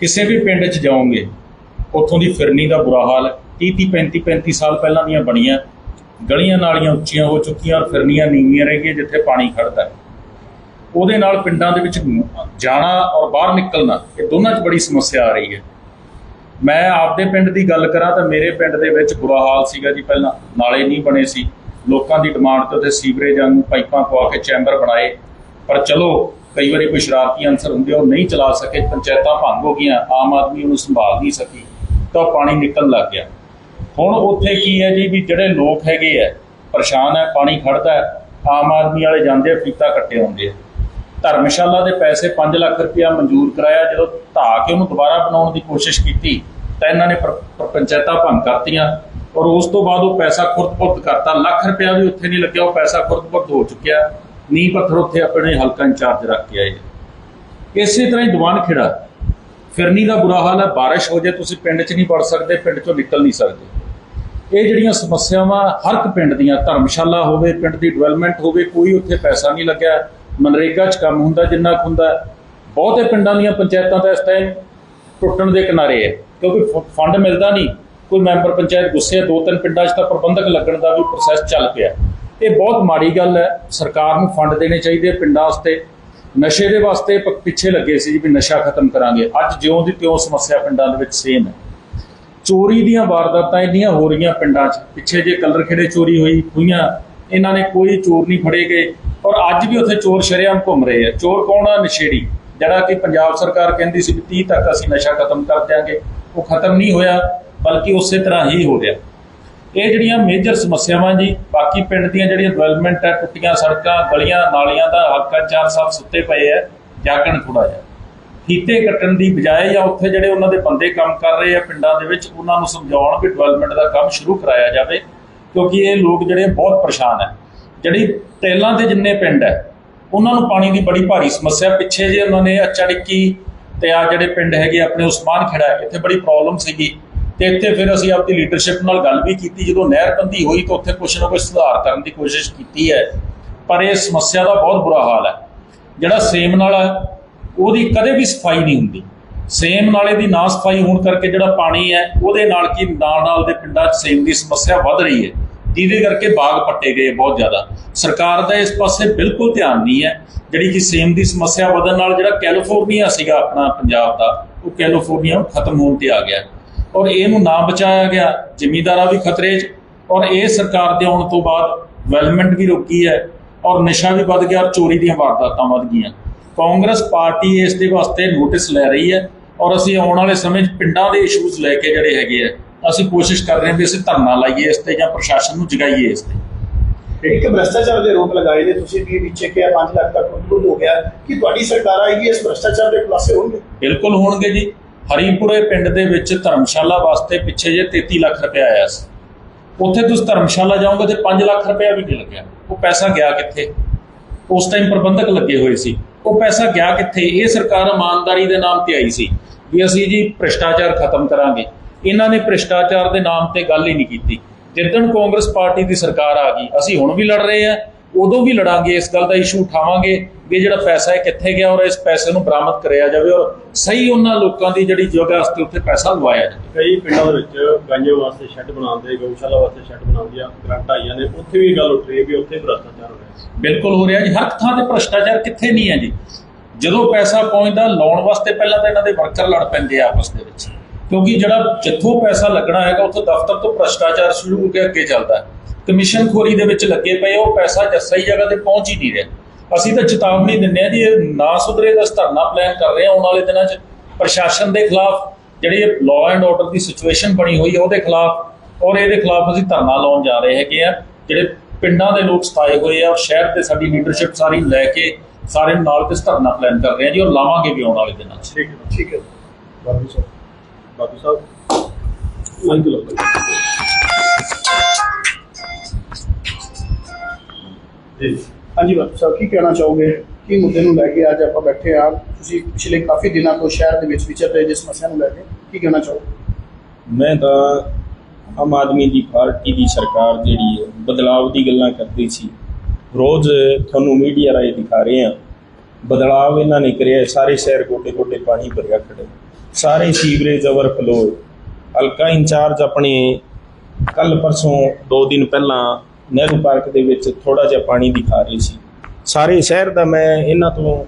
ਕਿਸੇ ਵੀ ਪਿੰਡ 'ਚ ਜਾਓਗੇ, ਉੱਥੋਂ ਦੀ ਫਿਰਨੀ ਦਾ ਬੁਰਾ ਹਾਲ ਹੈ। 30 30 35 35 ਸਾਲ ਪਹਿਲਾਂ ਦੀਆਂ ਬਣੀਆਂ, ਗਲੀਆਂ ਨਾਲੀਆਂ ਉੱਚੀਆਂ ਹੋ ਚੁੱਕੀਆਂ ਔਰ ਫਿਰਨੀਆਂ ਨੀਵੀਆਂ ਰਹਿ ਗਈਆਂ, ਜਿੱਥੇ ਪਾਣੀ ਖੜਦਾ ਹੈ। ਉਹਦੇ ਨਾਲ ਪਿੰਡਾਂ ਦੇ ਵਿੱਚ ਜਾਣਾ ਔਰ ਬਾਹਰ ਨਿਕਲਣਾ, ਇਹ ਦੋਨਾਂ 'ਚ ਬੜੀ ਸਮੱਸਿਆ ਆ ਰਹੀ ਹੈ। ਮੈਂ ਆਪਦੇ ਪਿੰਡ ਦੀ ਗੱਲ ਕਰਾਂ ਤਾਂ ਮੇਰੇ ਪਿੰਡ ਦੇ ਵਿੱਚ ਬੁਰਾ ਹਾਲ ਸੀਗਾ ਜੀ, ਪਹਿਲਾਂ ਨਾਲੇ ਨਹੀਂ ਬਣੇ ਸੀ। ਲੋਕਾਂ ਦੀ ਡਿਮਾਂਡ ਤੇ ਉੱਥੇ ਸੀਵਰੇਜ ਨੂੰ ਪਾਈਪਾਂ ਪਵਾ ਕੇ ਚੈਂਬਰ ਬਣਾਏ। ਪਰ ਚਲੋ, ਕਈ ਵਾਰੀ ਕੋਈ ਸ਼ਰਾਰਤੀ ਅਨਸਰ ਹੁੰਦੇ ਉਹ ਨਹੀਂ ਚਲਾ ਸਕੇ, ਪੰਚਾਇਤਾਂ ਭੰਗ ਹੋ ਗਈਆਂ, ਆਮ ਆਦਮੀ ਉਹਨੂੰ ਸੰਭਾਲ ਨਹੀਂ ਸਕੀ, ਤਾਂ ਉਹ ਪਾਣੀ ਨਿਕਲਣ ਲੱਗ ਗਿਆ। ਹੁਣ ਉੱਥੇ ਕੀ ਹੈ ਜੀ ਵੀ ਜਿਹੜੇ ਲੋਕ ਹੈਗੇ ਆ, ਪਰੇਸ਼ਾਨ ਹੈ ਪਾਣੀ ਖੜਦਾ ਆਮ ਆਦਮੀ ਵਾਲੇ ਜਾਂਦੇ ਆ, ਫੀਤਾ ਕੱਟੇ ਹੁੰਦੇ ਆ। ਧਰਮਸ਼ਾਲਾ ਦੇ ਪੈਸੇ 5 ਲੱਖ ਰੁਪਇਆ ਮਨਜ਼ੂਰ ਕਰਾਇਆ, ਜਦੋਂ ਢਾਹ ਕੇ ਉਹਨੂੰ ਦੁਬਾਰਾ ਬਣਾਉਣ ਦੀ ਕੋਸ਼ਿਸ਼ ਕੀਤੀ, ਤਾਂ ਇਹਨਾਂ ਨੇ ਪਰ- ਪੰਚਾਇਤਾਂ ਭੰਗ ਕਰਤੀਆਂ ਔਰ ਉਸ ਤੋਂ ਬਾਅਦ ਉਹ ਪੈਸਾ ਖੁਰਦ-ਪੁਰਦ ਕਰਤਾ। ਲੱਖ ਰੁਪਇਆ ਵੀ ਉੱਥੇ ਨਹੀਂ ਲੱਗਿਆ, ਉਹ ਪੈਸਾ ਖੁਰਦ-ਪੁਰਦ ਹੋ ਚੁੱਕਿਆ। ਨੀਂਹ ਪੱਥਰ ਉੱਥੇ ਆਪਣੇ ਹਲਕਾ ਇੰਚਾਰਜ ਰੱਖ ਕੇ ਆਏ। ਇਸੇ ਤਰ੍ਹਾਂ ਹੀ ਦੀਵਾਨ ਖੇੜਾ। ਫਿਰਨੀ ਦਾ ਬੁਰਾ ਹਾਲ ਹੈ, ਬਾਰਿਸ਼ ਹੋ ਜਾਏ ਤੁਸੀਂ ਪਿੰਡ 'ਚ ਨਹੀਂ ਵੜ ਸਕਦੇ, ਪਿੰਡ 'ਚੋਂ ਨਿਕਲ ਨਹੀਂ ਸਕਦੇ। ਇਹ ਜਿਹੜੀਆਂ ਸਮੱਸਿਆਵਾਂ ਹਰ ਇੱਕ ਪਿੰਡ ਦੀਆਂ, ਧਰਮਸ਼ਾਲਾ ਹੋਵੇ, ਪਿੰਡ ਦੀ ਡਿਵੈਲਪਮੈਂਟ ਹੋਵੇ, ਕੋਈ ਉੱਥੇ ਪੈਸਾ ਨਹੀਂ ਲੱਗਿਆ। ਮਨਰੇਗਾ 'ਚ ਕੰਮ ਹੁੰਦਾ, ਜਿੰਨਾ ਕੁ ਹੁੰਦਾ, ਬਹੁਤੇ ਪਿੰਡਾਂ ਦੀਆਂ ਪੰਚਾਇਤਾਂ ਤਾਂ ਇਸ ਟਾਈਮ ਟੁੱਟਣ ਦੇ ਕਿਨਾਰੇ ਹੈ। ਕਿਉਂਕਿ ਫੰਡ ਮਿਲਦਾ ਨਹੀਂ, ਕੋਈ ਮੈਂਬਰ ਪੰਚਾਇਤ ਗੁੱਸੇ ਦੋ ਤਿੰਨ ਪਿੰਡਾਂ 'ਚ ਤਾਂ ਪ੍ਰਬੰਧਕ ਲੱਗਣ ਦਾ ਵੀ ਪ੍ਰੋਸੈਸ ਚੱਲ ਪਿਆ ਇਹ ਬਹੁਤ ਮਾੜੀ ਗੱਲ ਹੈ, ਸਰਕਾਰ ਨੂੰ ਫੰਡ ਦੇਣੇ ਚਾਹੀਦੇ ਪਿੰਡਾਂ ਵਾਸਤੇ। ਨਸ਼ੇ ਦੇ ਵਾਸਤੇ ਪਿੱਛੇ ਲੱਗੇ ਸੀ ਜੀ ਵੀ ਨਸ਼ਾ ਖਤਮ ਕਰਾਂਗੇ। ਅੱਜ ਜਿਉਂ ਦੀ ਤਿਉਂ ਸਮੱਸਿਆ ਪਿੰਡਾਂ ਦੇ ਵਿੱਚ ਸੇਮ ਹੈ। ਚੋਰੀ ਦੀਆਂ ਵਾਰਦਾਤਾਂ ਇੰਨੀਆਂ ਹੋ ਰਹੀਆਂ ਪਿੰਡਾਂ 'ਚ, ਪਿੱਛੇ ਜੇ ਕਲਰ ਖੇੜੇ ਚੋਰੀ ਹੋਈ ਹੋਈਆਂ ਇਹਨਾਂ ਨੇ ਕੋਈ ਚੋਰ ਨਹੀਂ ਫੜੇ ਗਏ। ਔਰ ਅੱਜ ਵੀ ਉੱਥੇ ਚੋਰ ਸ਼ਰੇਆਮ ਘੁੰਮ ਰਹੇ ਆ। ਚੋਰ ਕੌਣ ਆ? ਨਸ਼ੇੜੀ। ਜਿਹੜਾ ਕਿ ਪੰਜਾਬ ਸਰਕਾਰ ਕਹਿੰਦੀ ਸੀ ਵੀ 30 ਤੱਕ ਅਸੀਂ ਨਸ਼ਾ ਖਤਮ ਕਰ ਦਿਆਂਗੇ। ਉਹ ਖਤਮ ਨਹੀਂ ਹੋਇਆ, ਬਲਕਿ ਉਸੇ ਤਰ੍ਹਾਂ ਹੀ ਹੋ ਰਿਹਾ। ਇਹ ਜਿਹੜੀਆਂ ਮੇਜਰ ਸਮੱਸਿਆਵਾਂ ਜੀ, ਬਾਕੀ ਪਿੰਡ ਦੀਆਂ ਜਿਹੜੀਆਂ ਡਿਵੈਲਪਮੈਂਟ ਹੈ ਟੁੱਟੀਆਂ ਸੜਕਾਂ, ਗਲੀਆਂ, ਨਾਲੀਆਂ ਦਾ ਹਲਕਾ ਚਾਰ ਸਾਹਿਬ ਸੁੱਤੇ ਪਏ ਹੈ ਜਾਗਣ ਥੋੜਾ ਜਿਹਾ। ਫੀਤੇ ਕੱਟਣ ਦੀ ਬਜਾਏ ਜਾਂ ਉੱਥੇ ਜਿਹੜੇ ਉਹਨਾਂ ਦੇ ਬੰਦੇ ਕੰਮ ਕਰ ਰਹੇ ਆ ਪਿੰਡਾਂ ਦੇ ਵਿੱਚ, ਉਹਨਾਂ ਨੂੰ ਸਮਝਾਉਣ ਵੀ ਡਿਵੈਲਪਮੈਂਟ ਦਾ ਕੰਮ ਸ਼ੁਰੂ ਕਰਾਇਆ ਜਾਵੇ। ਕਿਉਂਕਿ ਇਹ ਲੋਕ ਜਿਹੜੇ ਬਹੁਤ ਪਰੇਸ਼ਾਨ ਹੈ। ਜਿਹੜੀ ਟੇਲਾਂ 'ਤੇ ਜਿੰਨੇ ਪਿੰਡ ਹੈ ਉਹਨਾਂ ਨੂੰ ਪਾਣੀ ਦੀ ਬੜੀ ਭਾਰੀ ਸਮੱਸਿਆ ਪਿੱਛੇ ਜੇ ਉਹਨਾਂ ਨੇ ਅਚੜਕੀ ਤੇ ਆ ਜਿਹੜੇ ਪਿੰਡ ਹੈਗੇ ਆਪਣੇ ਉਸਮਾਨ ਖੇੜਾ ਇੱਥੇ ਬੜੀ ਪ੍ਰੋਬਲਮ ਸੀਗੀ। ਤੇ ਇੱਥੇ ਫਿਰ ਅਸੀਂ ਆਪਦੀ ਲੀਡਰਸ਼ਿਪ ਨਾਲ ਗੱਲ ਵੀ ਕੀਤੀ। ਜਦੋਂ ਨਹਿਰਬੰਦੀ ਹੋਈ ਤਾਂ ਉੱਥੇ ਕੁਛ ਨਾ ਕੁਛ ਸੁਧਾਰ ਕਰਨ ਦੀ ਕੋਸ਼ਿਸ਼ ਕੀਤੀ ਹੈ। ਪਰ ਇਹ ਸਮੱਸਿਆ ਦਾ ਬਹੁਤ ਬੁਰਾ ਹਾਲ ਹੈ। ਜਿਹੜਾ ਸੇਮ ਨਾਲਾ ਹੈ, ਉਹਦੀ ਕਦੇ ਵੀ ਸਫ਼ਾਈ ਨਹੀਂ ਹੁੰਦੀ। ਸੇਮ ਨਾਲੇ ਦੀ ਨਾ ਸਫ਼ਾਈ ਹੋਣ ਕਰਕੇ ਜਿਹੜਾ ਪਾਣੀ ਹੈ ਉਹਦੇ ਨਾਲ ਕੀ ਨਾਲ ਨਾਲ ਦੇ ਪਿੰਡਾਂ 'ਚ ਸੇਮ ਦੀ ਸਮੱਸਿਆ ਵੱਧ ਰਹੀ ਹੈ। ਜਿਹਦੇ ਕਰਕੇ ਬਾਗ ਪੱਟੇ ਗਏ ਬਹੁਤ ਜ਼ਿਆਦਾ। ਸਰਕਾਰ ਦਾ ਇਸ ਪਾਸੇ ਬਿਲਕੁਲ ਧਿਆਨ ਨਹੀਂ ਹੈ। ਜਿਹੜੀ ਕਿ ਸੇਮ ਦੀ ਸਮੱਸਿਆ ਵਧਣ ਨਾਲ ਜਿਹੜਾ ਕੈਲੀਫੋਰਨੀਆ ਸੀਗਾ ਆਪਣਾ ਪੰਜਾਬ ਦਾ, ਉਹ ਕੈਲੀਫੋਰਨੀਆ ਖਤਮ ਹੋਣ ਤੇ ਆ ਗਿਆ। ਔਰ ਇਹਨੂੰ ਨਾ ਬਚਾਇਆ ਗਿਆ, ਜ਼ਿਮੀਂਦਾਰਾਂ ਵੀ ਖਤਰੇ 'ਚ ਔਰ ਇਹ ਸਰਕਾਰ ਦੇ ਆਉਣ ਤੋਂ ਬਾਅਦ ਡਿਵੈਲਪਮੈਂਟ ਵੀ ਰੁਕੀ ਹੈ ਔਰ ਨਸ਼ਾ ਵੀ ਵੱਧ ਗਿਆ ਔਰ ਚੋਰੀ ਦੀਆਂ ਵਾਰਦਾਤਾਂ ਵੱਧ ਗਈਆਂ। ਕਾਂਗਰਸ ਪਾਰਟੀ ਇਸ ਦੇ ਵਾਸਤੇ ਨੋਟਿਸ ਲੈ ਰਹੀ ਹੈ ਔਰ ਅਸੀਂ ਆਉਣ ਵਾਲੇ ਸਮੇਂ 'ਚ ਪਿੰਡਾਂ ਦੇ ਇਸ਼ੂਜ਼ ਲੈ ਕੇ ਜਿਹੜੇ ਹੈਗੇ ਆ ਅਸੀਂ ਕੋਸ਼ਿਸ਼ ਕਰ ਰਹੇ ਹਾਂ ਵੀ ਅਸੀਂ ਧਰਨਾ ਲਾਈਏ ਇਸ ਤੇ ਜਾਂ ਪ੍ਰਸ਼ਾਸਨ ਨੂੰ ਜਗਾਈਏ ਇਸ ਤੇ। ਇੱਕ ਭ੍ਰਸ਼ਟਾਚਾਰ ਦੇ ਰੋਕ ਲਗਾਏ ਨੇ ਤੁਸੀਂ ਵੀ ਵਿੱਚੇ ਕਿਹਾ 5 ਲੱਖ ਤੱਕ ਕੰਟਰੋਲ ਹੋ ਗਿਆ। ਕਿ ਤੁਹਾਡੀ ਸਰਕਾਰ ਆਏਗੀ ਇਸ ਭ੍ਰਸ਼ਟਾਚਾਰ ਦੇ ਖੁਲਾਸੇ ਹੋਣਗੇ? ਬਿਲਕੁਲ ਹੋਣਗੇ ਜੀ। ਹਰੀਪੁਰੇ ਪਿੰਡ ਦੇ ਵਿੱਚ ਧਰਮਸ਼ਾਲਾ ਵਾਸਤੇ ਪਿੱਛੇ ਜੇ 33 ਲੱਖ ਰੁਪਏ ਆਇਆ ਸੀ। ਉੱਥੇ ਤੁਸੀਂ ਧਰਮਸ਼ਾਲਾ ਜਾਓਗੇ ਤੇ 5 ਲੱਖ ਰੁਪਏ ਵੀ ਨਹੀਂ ਲੱਗਿਆ। ਉਹ ਪੈਸਾ ਗਿਆ ਕਿੱਥੇ? ਉਸ ਟਾਈਮ ਪ੍ਰਬੰਧਕ ਲੱਗੇ ਹੋਏ ਸੀ। ਉਹ ਪੈਸਾ ਗਿਆ ਕਿੱਥੇ? ਇਹ ਸਰਕਾਰ ਇਮਾਨਦਾਰੀ ਦੇ ਨਾਮ ਤੇ ਆਈ ਸੀ ਵੀ ਅਸੀਂ ਜੀ ਭ੍ਰਿਸ਼ਟਾਚਾਰ ਖਤਮ ਕਰਾਂਗੇ। ਇਹਨਾਂ ਨੇ ਭ੍ਰਿਸ਼ਟਾਚਾਰ ਦੇ ਨਾਮ ਤੇ ਗੱਲ ਹੀ ਨਹੀਂ ਕੀਤੀ। ਜਿੱਦਣ ਕਾਂਗਰਸ ਪਾਰਟੀ ਦੀ ਸਰਕਾਰ ਆ ਗਈ ਅਸੀਂ ਹੁਣ ਵੀ ਲੜ ਰਹੇ ਆ ਉਦੋਂ ਵੀ ਲੜਾਂਗੇ ਇਸ ਗੱਲ ਦਾ ਇਸ਼ੂ ਉਠਾਵਾਂਗੇ ਵੀ ਜਿਹੜਾ ਪੈਸਾ ਹੈ ਕਿੱਥੇ ਗਿਆ ਔਰ ਇਸ ਪੈਸੇ ਨੂੰ ਬਰਾਮਦ ਕਰਿਆ ਜਾਵੇ ਔਰ ਸਹੀ ਉਹਨਾਂ ਲੋਕਾਂ ਦੀ ਜਿਹੜੀ ਜਗ੍ਹਾ ਵਾਸਤੇ ਉੱਥੇ ਪੈਸਾ ਲਵਾਇਆ ਜਾਵੇ। ਕਈ ਪਿੰਡਾਂ ਦੇ ਵਿੱਚ ਗਾਈਆਂ ਵਾਸਤੇ ਸ਼ੈੱਡ ਬਣਾਉਂਦੇ ਗਊਸ਼ਾਲਾ ਵਾਸਤੇ ਸ਼ੈੱਡ ਬਣਾਉਂਦੀਆਂ ਗ੍ਰਾਂਟ ਆਈਆਂ ਨੇ ਉੱਥੇ ਵੀ ਗੱਲ ਉੱਠ ਰਹੀ ਹੈ ਵੀ ਉੱਥੇ ਭ੍ਰਸ਼ਟਾਚਾਰ ਹੋ ਰਿਹਾ ਬਿਲਕੁਲ ਹੋ ਰਿਹਾ ਜੀ ਹਰ ਥਾਂ ਤੇ ਭ੍ਰਸ਼ਟਾਚਾਰ ਕਿੱਥੇ ਨਹੀਂ ਹੈ ਜੀ। ਜਦੋਂ ਪੈਸਾ ਪਹੁੰਚਦਾ ਲਾਉਣ ਵਾਸਤੇ ਪਹਿਲਾਂ ਤਾਂ ਇਹਨਾਂ ਦੇ ਵਰਕਰ ਲੜ ਪੈਂਦੇ ਆ ਆਪਸ ਦੇ ਵਿੱਚ। ਕਿਉਂਕਿ ਜਿਹੜਾ ਜਿੱਥੋਂ ਪੈਸਾ ਲੱਗਣਾ ਹੈਗਾ, ਉੱਥੋਂ ਦਫ਼ਤਰ ਤੋਂ ਭ੍ਰਸ਼ਟਾਚਾਰ ਸ਼ੁਰੂ ਹੋ ਕੇ ਅੱਗੇ ਚੱਲਦਾ ਹੈ। ਕਮਿਸ਼ਨ ਖੋਰੀ ਦੇ ਵਿੱਚ ਲੱਗੇ ਪਏ ਉਹ ਪੈਸਾ ਜ- ਸਹੀ ਜਗ੍ਹਾ ਤੇ ਪਹੁੰਚ ਹੀ ਨਹੀਂ ਰਿਹਾ। ਅਸੀਂ ਤਾਂ ਚੇਤਾਵਨੀ ਦਿੰਦੇ ਆ ਜੀ, ਇਹ ਨਾ ਸੁਧਰੇ ਦਾ ਧਰਨਾ ਪਲਾਨ ਕਰ ਰਹੇ ਆ ਆਉਣ ਵਾਲੇ ਦਿਨਾਂ 'ਚ। ਪ੍ਰਸ਼ਾਸਨ ਦੇ ਖਿਲਾਫ ਜਿਹੜੀ ਲਾਅ ਐਂਡ ਆਰਡਰ ਦੀ ਸਿਚੁਏਸ਼ਨ ਬਣੀ ਹੋਈ ਹੈ ਉਹਦੇ ਖਿਲਾਫ ਔਰ ਇਹਦੇ ਖਿਲਾਫ ਅਸੀਂ ਧਰਨਾ ਲਾਉਣ ਜਾ ਰਹੇ ਹੈਗੇ ਆ ਜਿਹੜੇ ਪਿੰਡਾਂ ਦੇ ਲੋਕ ਸਤਾਏ ਹੋਏ ਆ, ਔਰ ਸ਼ਹਿਰ ਤੇ ਸਾਡੀ ਲੀਡਰਸ਼ਿਪ ਸਾਰੀ ਲੈ ਕੇ ਸਾਰੇ ਨਾਲ ਤੇ ਧਰਨਾ ਪਲਾਨ ਕਰ ਰਹੇ ਆ ਜੀ ਔਰ ਲਾਵਾਂਗੇ ਵੀ ਆਉਣ ਵਾਲੇ ਦਿਨਾਂ 'ਚ। ਠੀਕ ਹੈ ਠੀਕ ਹੈ। ਬਾਬੂ ਸਾਹਿਬ। ਬਾਬੂ ਸਾਹਿਬ ਜੀ। ਹਾਂਜੀ ਸਾਹਿਬ ਕੀ ਕਹਿਣਾ ਚਾਹੋਗੇ? ਕੀ ਮੁੱਦੇ ਨੂੰ ਲੈ ਕੇ ਅੱਜ ਆਪਾਂ ਬੈਠੇ ਆ ਤੁਸੀਂ ਪਿਛਲੇ ਕਾਫੀ ਦਿਨਾਂ ਤੋਂ ਸ਼ਹਿਰ ਦੇ ਵਿੱਚ ਵਿਚਰ ਰਹੇ ਜਿਸ ਸਮੱਸਿਆ ਨੂੰ ਲੈ ਕੇ ਕੀ ਕਹਿਣਾ ਚਾਹੋਗੇ? ਮੈਂ ਤਾਂ ਆਮ ਆਦਮੀ ਦੀ ਪਾਰਟੀ ਦੀ ਸਰਕਾਰ ਜਿਹੜੀ ਹੈ ਬਦਲਾਵ ਦੀ ਗੱਲਾਂ ਕਰਦੀ ਸੀ। ਰੋਜ਼ ਤੁਹਾਨੂੰ ਮੀਡੀਆ ਰਾਹੀਂ ਦਿਖਾ ਰਹੇ ਆ ਬਦਲਾਵ ਇਹਨਾਂ ਨੇ ਕਰਿਆ ਸਾਰੇ ਸ਼ਹਿਰ ਗੋਡੇ ਗੋਡੇ ਪਾਣੀ ਭਰਿਆ ਖੜੇ ਸਾਰੇ ਸੀਵਰੇਜ ਓਵਰਫਲੋ ਹਲਕਾ ਇੰਚਾਰਜ ਆਪਣੇ ਕੱਲ ਪਰਸੋਂ ਦੋ ਦਿਨ ਪਹਿਲਾਂ ਨਹਿਰੂ ਪਾਰਕ ਦੇ ਵਿੱਚ ਥੋੜਾ ਜਿਹਾ ਪਾਣੀ ਦਿਖਾ ਰਹੇ ਸੀ। ਸਾਰੇ ਸ਼ਹਿਰ ਦਾ ਮੈਂ ਇਹਨਾਂ ਤੋਂ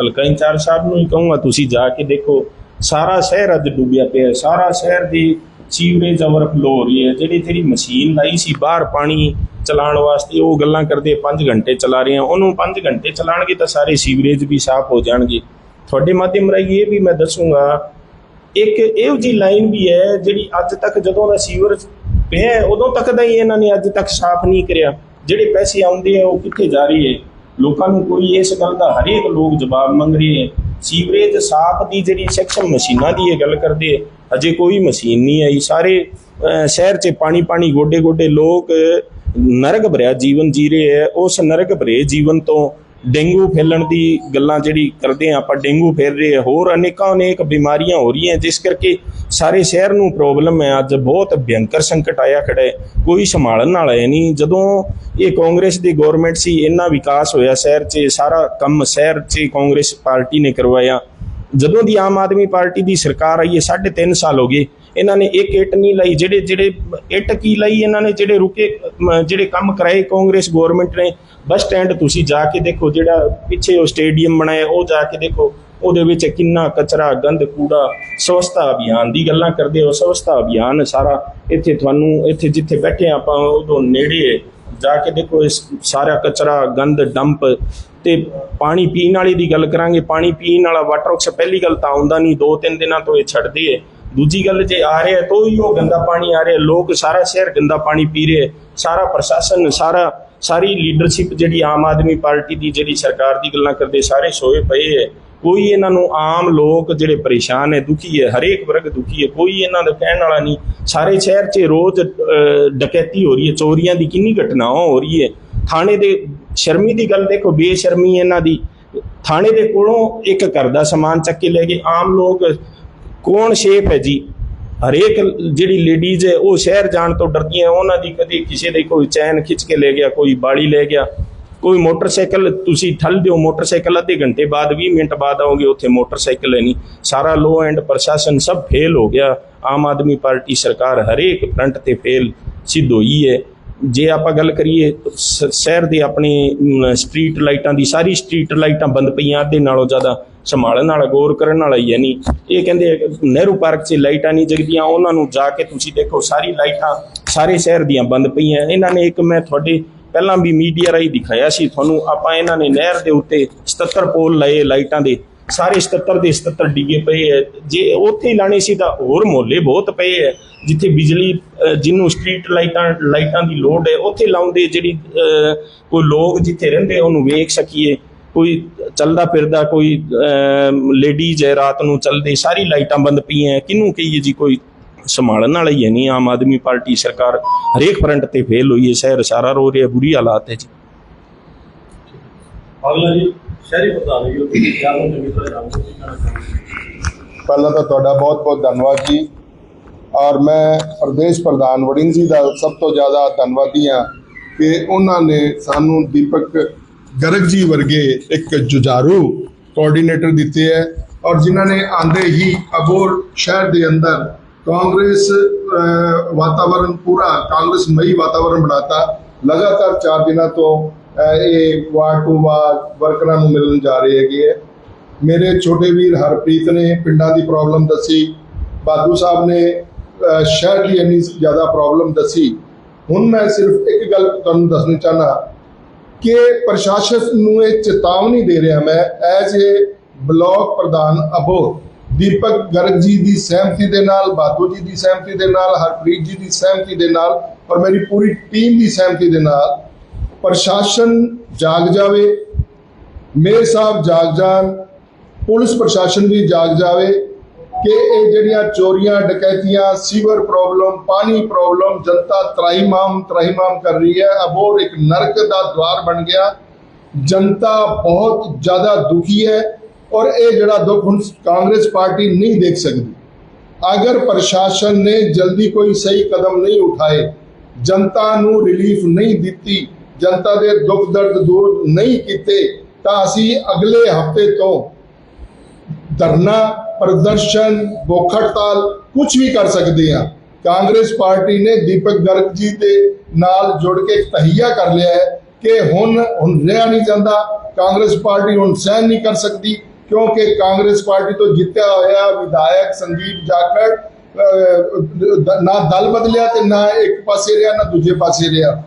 ਹਲਕਾ ਇੰਚਾਰਜ ਸਾਹਿਬ ਨੂੰ ਹੀ ਕਹੂੰਗਾ, ਤੁਸੀਂ ਜਾ ਕੇ ਦੇਖੋ, ਸਾਰਾ ਸ਼ਹਿਰ ਅੱਜ ਡੁੱਬਿਆ ਪਿਆ ਸਾਰਾ ਸ਼ਹਿਰ ਦੀ ਸੀਵਰੇਜ ਓਵਰਫਲੋ ਹੋ ਰਹੀ ਹੈ। ਜਿਹੜੀ ਤੇਰੀ ਮਸ਼ੀਨ ਲਾਈ ਸੀ ਬਾਹਰ ਪਾਣੀ ਚਲਾਉਣ ਵਾਸਤੇ, ਉਹ ਗੱਲਾਂ ਕਰਦੇ 5 ਘੰਟੇ ਚਲਾ ਰਹੇ ਆ ਉਹਨੂੰ 5 ਘੰਟੇ ਚਲਾਣਗੇ ਤਾਂ ਸਾਰੇ ਸੀਵਰੇਜ ਵੀ ਸਾਫ਼ ਹੋ ਜਾਣਗੇ। ਤੁਹਾਡੇ ਮਾਧਿਅਮ ਰਾਹੀਂ ਇਹ ਵੀ ਮੈਂ ਦੱਸੂਗਾ ਇੱਕ ਇਹੋ ਜੀ ਲਾਈਨ ਵੀ ਹੈ ਜਿਹੜੀ ਅੱਜ ਤੱਕ ਜਦੋਂ ਦਾ ਸੀਵਰ ਪਿਆ ਉਦੋਂ ਤੱਕ ਦਾ ਹੀ ਇਹਨਾਂ ਨੇ ਅੱਜ ਤੱਕ ਸਾਫ਼ ਨਹੀਂ ਕਰਿਆ। ਜਿਹੜੇ ਪੈਸੇ ਆਉਂਦੇ ਆ ਉਹ ਕਿੱਥੇ ਜਾ ਰਹੇ ਹੈ ਲੋਕਾਂ ਨੂੰ ਕੋਈ ਇਸ ਗੱਲ ਦਾ ਹਰੇਕ ਲੋਕ ਜਵਾਬ ਮੰਗ ਰਹੇ ਹੈ ਸੀਵਰੇਜ ਸਾਫ਼ ਦੀ ਜਿਹੜੀ ਸੈਕਸ਼ਨ ਮਸ਼ੀਨਾਂ ਦੀ ਇਹ ਗੱਲ ਕਰਦੇ ਹੈ ਅਜੇ ਕੋਈ ਮਸ਼ੀਨ ਨਹੀਂ ਆਈ। ਸਾਰੇ ਅਹ, ਸ਼ਹਿਰ 'ਚ ਪਾਣੀ ਪਾਣੀ ਗੋਡੇ ਗੋਡੇ ਲੋਕ ਨਰਕ ਭਰਿਆ ਜੀਵਨ ਜੀ ਰਹੇ ਹੈ ਉਸ ਨਰਕ ਭਰੇ ਜੀਵਨ ਤੋਂ ਡੇਂਗੂ ਫੈਲਣ ਦੀ ਗੱਲਾਂ ਜਿਹੜੀ ਕਰਦੇ ਆ ਆਪਾਂ, ਡੇਂਗੂ ਫੈਲ ਰਹੇ ਆ, ਹੋਰ ਅਨੇਕਾਂ ਅਨੇਕ ਬਿਮਾਰੀਆਂ ਹੋ ਰਹੀਆਂ, ਜਿਸ ਕਰਕੇ ਸਾਰੇ ਸ਼ਹਿਰ ਨੂੰ ਪ੍ਰੋਬਲਮ ਹੈ। ਅੱਜ ਬਹੁਤ ਭਿਅੰਕਰ ਸੰਕਟ ਆਇਆ ਖੜਾ ਹੈ। ਕੋਈ ਸੰਭਾਲਣ ਵਾਲਾ ਹੈ ਨਹੀਂ। ਜਦੋਂ ਇਹ ਕਾਂਗਰਸ ਦੀ ਗਵਰਨਮੈਂਟ ਸੀ, ਇੰਨਾ ਵਿਕਾਸ ਹੋਇਆ ਸ਼ਹਿਰ 'ਚ, ਸਾਰਾ ਕੰਮ ਸ਼ਹਿਰ 'ਚ ਕਾਂਗਰਸ ਪਾਰਟੀ ਨੇ ਕਰਵਾਇਆ। ਜਦੋਂ ਦੀ ਆਮ ਆਦਮੀ ਪਾਰਟੀ ਦੀ ਸਰਕਾਰ ਆਈ ਹੈ 3.5 ਸਾਲ ਹੋ ਗਏ। ਇਹਨਾਂ ਨੇ ਇੱਕ ਇੱਟ ਨਹੀਂ ਲਾਈ, ਜਿਹੜੇ ਜਿਹੜੇ ਇੱਟ ਕੀ ਲਾਈ ਇਹਨਾਂ ਨੇ, ਜਿਹੜੇ ਰੁਕੇ ਜਿਹੜੇ ਕੰਮ ਕਰਾਏ ਕਾਂਗਰਸ ਗਵਰਨਮੈਂਟ ਨੇ, ਬੱਸ ਸਟੈਂਡ ਤੁਸੀਂ ਜਾ ਕੇ ਦੇਖੋ, ਜਿਹੜਾ ਪਿੱਛੇ ਉਹ ਸਟੇਡੀਅਮ ਬਣਾਇਆ, ਉਹ ਜਾ ਕੇ ਦੇਖੋ, ਉਹਦੇ ਵਿੱਚ ਕਿੰਨਾ ਕਚਰਾ, ਗੰਦ, ਕੂੜਾ, ਸਵਸਥਾ ਅਭਿਆਨ ਦੀ ਗੱਲਾਂ ਕਰਦੇ ਹੋ, ਸਵਸਥਾ ਅਭਿਆਨ ਸਾਰਾ ਇੱਥੇ ਤੁਹਾਨੂੰ, ਇੱਥੇ ਜਿੱਥੇ ਬੈਠੇ ਹਾਂ ਆਪਾਂ, ਉਦੋਂ ਨੇੜੇ ਜਾ ਕੇ ਦੇਖੋ, ਇਸ ਸਾਰਾ ਕਚਰਾ, ਗੰਦ, ਡੰਪ ਤੇ ਪਾਣੀ ਪੀਣ ਵਾਲੀ ਦੀ ਗੱਲ ਕਰਾਂਗੇ, ਪਾਣੀ ਪੀਣ ਵਾਲਾ ਵਾਟਰ ਵਰਕਸ ਪਹਿਲੀ ਗੱਲ ਤਾਂ ਆਉਂਦਾ ਨਹੀਂ ਦੋ ਤਿੰਨ ਦਿਨਾਂ ਤੋਂ ਇਹ ਛੱਡਦੇ ਏ ਦੂਜੀ ਗੱਲ ਜੇ ਆ ਰਿਹਾ ਤਾਂ ਹੀ ਉਹ ਗੰਦਾ ਪਾਣੀ ਆ ਰਿਹਾ ਲੋਕ ਸਾਰਾ ਸ਼ਹਿਰ ਗੰਦਾ ਪਾਣੀ ਪੀ ਰਿਹਾ ਸਾਰਾ ਪ੍ਰਸ਼ਾਸਨ ਸਾਰਾ ਸਾਰੀ ਲੀਡਰਸ਼ਿਪ ਜਿਹੜੀ ਆਮ ਆਦਮੀ ਪਾਰਟੀ ਦੀ ਜਿਹੜੀ ਸਰਕਾਰ ਦੀ ਗੱਲਾਂ ਕਰਦੇ ਸਾਰੇ ਸੋਏ ਪਏ ਹੈ। ਕੋਈ ਇਹਨਾਂ ਨੂੰ ਆਮ ਲੋਕ ਜਿਹੜੇ ਪਰੇਸ਼ਾਨ ਹੈ ਦੁਖੀ ਹੈ ਹਰੇਕ ਵਰਗ ਦੁਖੀ ਹੈ ਕੋਈ ਇਹਨਾਂ ਦਾ ਕਹਿਣ ਵਾਲਾ ਨਹੀਂ। ਸਾਰੇ ਸ਼ਹਿਰ 'ਚ ਰੋਜ਼ ਅਹ, ਡਕੈਤੀ ਹੋ ਰਹੀ ਹੈ ਚੋਰੀਆਂ ਦੀ ਕਿੰਨੀ ਘਟਨਾਵਾਂ ਹੋ ਰਹੀ ਹੈ। ਥਾਣੇ ਦੇ ਸ਼ਰਮੀ ਦੀ ਗੱਲ ਦੇਖੋ ਬੇਸ਼ਰਮੀ ਇਹਨਾਂ ਦੀ। ਥਾਣੇ ਦੇ ਕੋਲੋਂ ਇੱਕ ਘਰ ਦਾ ਸਮਾਨ ਚੱਕ ਕੇ ਲੈ ਗਏ। ਆਮ ਲੋਕ ਕੌਣ ਸ਼ੇਪ ਹੈ ਜੀ? ਹਰੇਕ ਜਿਹੜੀ ਲੇਡੀਜ਼ ਹੈ, ਉਹ ਸ਼ਹਿਰ ਜਾਣ ਤੋਂ ਡਰਦੀਆਂ ਉਹਨਾਂ ਦੀ ਕਦੇ ਕਿਸੇ ਦੇ ਕੋਈ ਚੈਨ ਖਿੱਚ ਕੇ ਲੈ ਗਿਆ, ਕੋਈ ਬਾੜੀ ਲੈ ਗਿਆ, ਕੋਈ ਮੋਟਰਸਾਈਕਲ ਤੁਸੀਂ ਠੱਲ ਦਿਓ। ਮੋਟਰਸਾਈਕਲ ਅੱਧੇ ਘੰਟੇ ਬਾਅਦ 20 ਮਿੰਟ ਬਾਅਦ ਆਉਂਗੇ ਉੱਥੇ ਮੋਟਰਸਾਈਕਲ ਹੈ ਨਹੀਂ। ਸਾਰਾ ਲੋ ਐਂਡ ਪ੍ਰਸ਼ਾਸਨ ਸਭ ਫੇਲ ਹੋ ਗਿਆ। ਆਮ ਆਦਮੀ ਪਾਰਟੀ ਸਰਕਾਰ ਹਰੇਕ ਫਰੰਟ ਤੇ ਫੇਲ ਸਿੱਧ ਹੋਈ ਹੈ। ਜੇ ਆਪਾਂ ਗੱਲ ਕਰੀਏ ਸ- ਸ਼ਹਿਰ ਦੇ ਆਪਣੇ ਸਟਰੀਟ ਲਾਈਟਾਂ ਦੀ, ਸਾਰੀ ਸਟਰੀਟ ਲਾਈਟਾਂ ਬੰਦ ਪਈਆਂ ਅੱਧੇ ਨਾਲੋਂ ਜ਼ਿਆਦਾ ਸੰਭਾਲਣ ਵਾਲਾ ਗੌਰ ਕਰਨ ਵਾਲਾ ਹੀ ਹੈ ਨਹੀਂ ਇਹ ਕਹਿੰਦੇ ਨਹਿਰੂ ਪਾਰਕ 'ਚ ਲਾਈਟਾਂ ਨਹੀਂ ਜਗਦੀਆਂ, ਉਹਨਾਂ ਨੂੰ ਜਾ ਕੇ ਤੁਸੀਂ ਦੇਖੋ, ਸਾਰੀ ਲਾਈਟਾਂ ਸਾਰੇ ਸ਼ਹਿਰ ਦੀਆਂ ਬੰਦ ਪਈਆਂ। ਇਹਨਾਂ ਨੇ ਇੱਕ ਮੈਂ ਤੁਹਾਡੇ ਪਹਿਲਾਂ ਵੀ ਮੀਡੀਆ ਰਾਹੀਂ ਦਿਖਾਇਆ ਸੀ, ਤੁਹਾਨੂੰ ਆਪਾਂ ਇਹਨਾਂ ਨੇ ਨਹਿਰ ਦੇ ਉੱਤੇ 77 ਪੋਲ ਲਏ ਲਾਈਟਾਂ ਦੇ। ਸਾਰੇ 77 ਦੇ 77 ਡਿੱਗੇ ਪਏ ਹੈ ਜੇ ਉੱਥੇ ਹੀ ਲਾਣੇ ਸੀ ਤਾਂ ਹੋਰ ਮੁਹੱਲੇ ਬਹੁਤ ਪਏ ਹੈ ਜਿੱਥੇ ਬਿਜਲੀ ਜਿਹਨੂੰ ਸਟਰੀਟ ਲਾਈਟਾਂ ਲਾਈਟਾਂ ਦੀ ਲੋੜ ਹੈ ਉੱਥੇ ਲਾਉਂਦੇ ਜਿਹੜੀ ਕੋਈ ਲੋਕ ਜਿੱਥੇ ਰਹਿੰਦੇ ਉਹਨੂੰ ਵੇਖ ਸਕੀਏ। ਕੋਈ ਚੱਲਦਾ ਫਿਰਦਾ, ਕੋਈ ਲੇਡੀਜ਼ ਹੈ ਰਾਤ ਨੂੰ ਚੱਲਦੇ, ਸਾਰੀ ਲਾਈਟਾਂ ਬੰਦ ਪਈਆਂ ਹੈ। ਕਿਹਨੂੰ ਕਹੀਏ ਜੀ, ਕੋਈ ਸੰਭਾਲਣ ਵਾਲਾ ਹੀ ਹੈ ਨਹੀਂ। ਆਮ ਆਦਮੀ ਪਾਰਟੀ ਸਰਕਾਰ ਹਰੇਕ ਫਰੰਟ ਤੇ ਫੇਲ ਹੋਈ ਹੈ ਸ਼ਹਿਰ ਸਾਰਾ ਰੋ ਰਿਹਾ, ਬੁਰੀ ਹਾਲਾਤ ਹੈ ਜੀ। ਅਗਲਾ ਜੀ। ਸ਼ਹਿਰੀ ਪ੍ਰਧਾਨ ਜੀ ਉਹ ਕਿਹਾ ਉਹ ਚੰਗੀ ਤਰ੍ਹਾਂ ਜਾਣਦੇ ਹੋ ਕਹਿਣਾ ਚਾਹੁੰਦੇ ਪਹਿਲਾਂ ਤਾਂ ਤੁਹਾਡਾ ਬਹੁਤ ਬਹੁਤ ਧੰਨਵਾਦ ਜੀ। ਔਰ ਮੈਂ ਪ੍ਰਦੇਸ਼ ਪ੍ਰਧਾਨ ਵੜਿੰਗ ਜੀ ਦਾ ਸਭ ਤੋਂ ਜ਼ਿਆਦਾ ਧੰਨਵਾਦੀ ਹਾਂ ਕਿ ਉਹਨਾਂ ਨੇ ਸਾਨੂੰ ਦੀਪਕ ਗਰਗ ਜੀ ਵਰਗੇ ਇੱਕ ਜੁਝਾਰੂ ਕੋਆਰਡੀਨੇਟਰ ਦਿੱਤੇ ਹੈ ਔਰ ਜਿਨ੍ਹਾਂ ਨੇ ਆਂਦੇ ਹੀ ਅਬੋਰ ਸ਼ਹਿਰ ਦੇ ਅੰਦਰ ਕਾਂਗਰਸ ਅਹ, ਵਾਤਾਵਰਣ ਪੂਰਾ ਕਾਂਗਰਸ ਮਈ ਵਾਤਾਵਰਣ ਬਣਾਤਾ। ਲਗਾਤਾਰ 4 ਦਿਨਾਂ ਤੋਂ ਇਹ ਵਾਰਡ ਟੂ ਵਾਰਡ ਵਰਕਰਾਂ ਨੂੰ ਮਿਲਣ ਜਾ ਰਹੇ ਹੈਗੇ ਹੈ। ਮੇਰੇ ਛੋਟੇ ਵੀਰ ਹਰਪ੍ਰੀਤ ਨੇ ਪਿੰਡਾਂ ਦੀ ਪ੍ਰੋਬਲਮ ਦੱਸੀ। ਬਾਦੂ ਸਾਹਿਬ ਨੇ ਸ਼ਹਿਰ ਦੀ ਇੰਨੀ ਜ਼ਿਆਦਾ ਪ੍ਰੋਬਲਮ ਦੱਸੀ। ਹੁਣ ਮੈਂ ਸਿਰਫ ਇੱਕ ਗੱਲ ਤੁਹਾਨੂੰ ਦੱਸਣੀ ਚਾਹਨਾ ਕਿ ਪ੍ਰਸ਼ਾਸਨ ਨੂੰ ਇਹ ਚੇਤਾਵਨੀ ਦੇ ਰਿਹਾ ਮੈਂ ਐਜ਼ ਏ ਬਲਾਕ ਪ੍ਰਧਾਨ ਅਬੋਰ ਦੀਪਕ ਗਰਗ ਜੀ ਦੀ ਸਹਿਮਤੀ ਦੇ ਨਾਲ, ਬਾਦੂ ਜੀ ਦੀ ਸਹਿਮਤੀ ਦੇ ਨਾਲ, ਹਰਪ੍ਰੀਤ ਜੀ ਦੀ ਸਹਿਮਤੀ ਦੇ ਨਾਲ, ਔਰ ਮੇਰੀ ਪੂਰੀ ਟੀਮ ਦੀ ਸਹਿਮਤੀ ਦੇ ਨਾਲ ਪ੍ਰਸ਼ਾਸਨ ਜਾਗ ਜਾਵੇ ਮੇਅਰ ਸਾਹਿਬ ਜਾਗ ਜਾਣ ਪੁਲਿਸ ਪ੍ਰਸ਼ਾਸਨ ਵੀ ਜਾਗ ਜਾਵੇ ਕਿ ਇਹ ਜਿਹੜੀਆਂ ਚੋਰੀਆਂ ਡਕੈਤੀਆਂ ਸੀਵਰ ਪ੍ਰੋਬਲਮ ਪਾਣੀ ਪ੍ਰੋਬਲਮ ਜਨਤਾ ਤਰਾਹੀਮਾਮ ਤਰਾਹੀਮਾਮ ਕਰ ਰਹੀ ਹੈ ਅਬੋਰ ਇੱਕ ਨਰਕ ਦਾ ਦਵਾਰ ਬਣ ਗਿਆ ਜਨਤਾ ਬਹੁਤ ਜ਼ਿਆਦਾ ਦੁਖੀ ਹੈ ਔਰ ਇਹ ਜਿਹੜਾ ਦੁੱਖ ਹੁਣ ਕਾਂਗਰਸ ਪਾਰਟੀ ਨਹੀਂ ਦੇਖ ਸਕਦੀ ਅਗਰ ਪ੍ਰਸ਼ਾਸਨ ਨੇ ਜਲਦੀ ਕੋਈ ਸਹੀ ਕਦਮ ਨਹੀਂ ਉਠਾਏ ਜਨਤਾ ਨੂੰ ਰਿਲੀਫ ਨਹੀਂ ਦਿੱਤੀ ਜਨਤਾ ਦੇ ਦੁੱਖ ਦਰਦ ਦੂਰ ਨਹੀਂ ਕੀਤੇ, ਤਾਂ ਅਸੀਂ ਅਗਲੇ ਹਫ਼ਤੇ ਤੋਂ ਧਰਨਾ, ਪ੍ਰਦਰਸ਼ਨ, ਭੁੱਖ ਹੜਤਾਲ ਕੁਝ ਵੀ ਕਰ ਸਕਦੇ ਹਾਂ। ਕਾਂਗਰਸ ਪਾਰਟੀ ਨੇ ਦੀਪਕ ਗਰਗ ਜੀ ਦੇ ਨਾਲ ਜੁੜ ਕੇ ਤਹੀਆ ਕਰ ਲਿਆ ਹੈ ਕਿ ਹੁਣ ਹੁਣ ਰਿਹਾ ਨਹੀਂ ਜਾਂਦਾ। ਕਾਂਗਰਸ ਪਾਰਟੀ ਹੁਣ ਸਹਿਣ ਨਹੀਂ ਕਰ ਸਕਦੀ, ਕਿਉਂਕਿ ਕਾਂਗਰਸ ਪਾਰਟੀ ਤੋਂ ਜਿੱਤਿਆ ਹੋਇਆ ਵਿਧਾਇਕ ਸੰਦੀਪ ਜਾਖੜ ਨਾ ਦਲ ਬਦਲਿਆ ਤੇ ਨਾ ਇੱਕ ਪਾਸੇ ਰਿਹਾ, ਨਾ ਦੂਜੇ ਪਾਸੇ ਰਿਹਾ।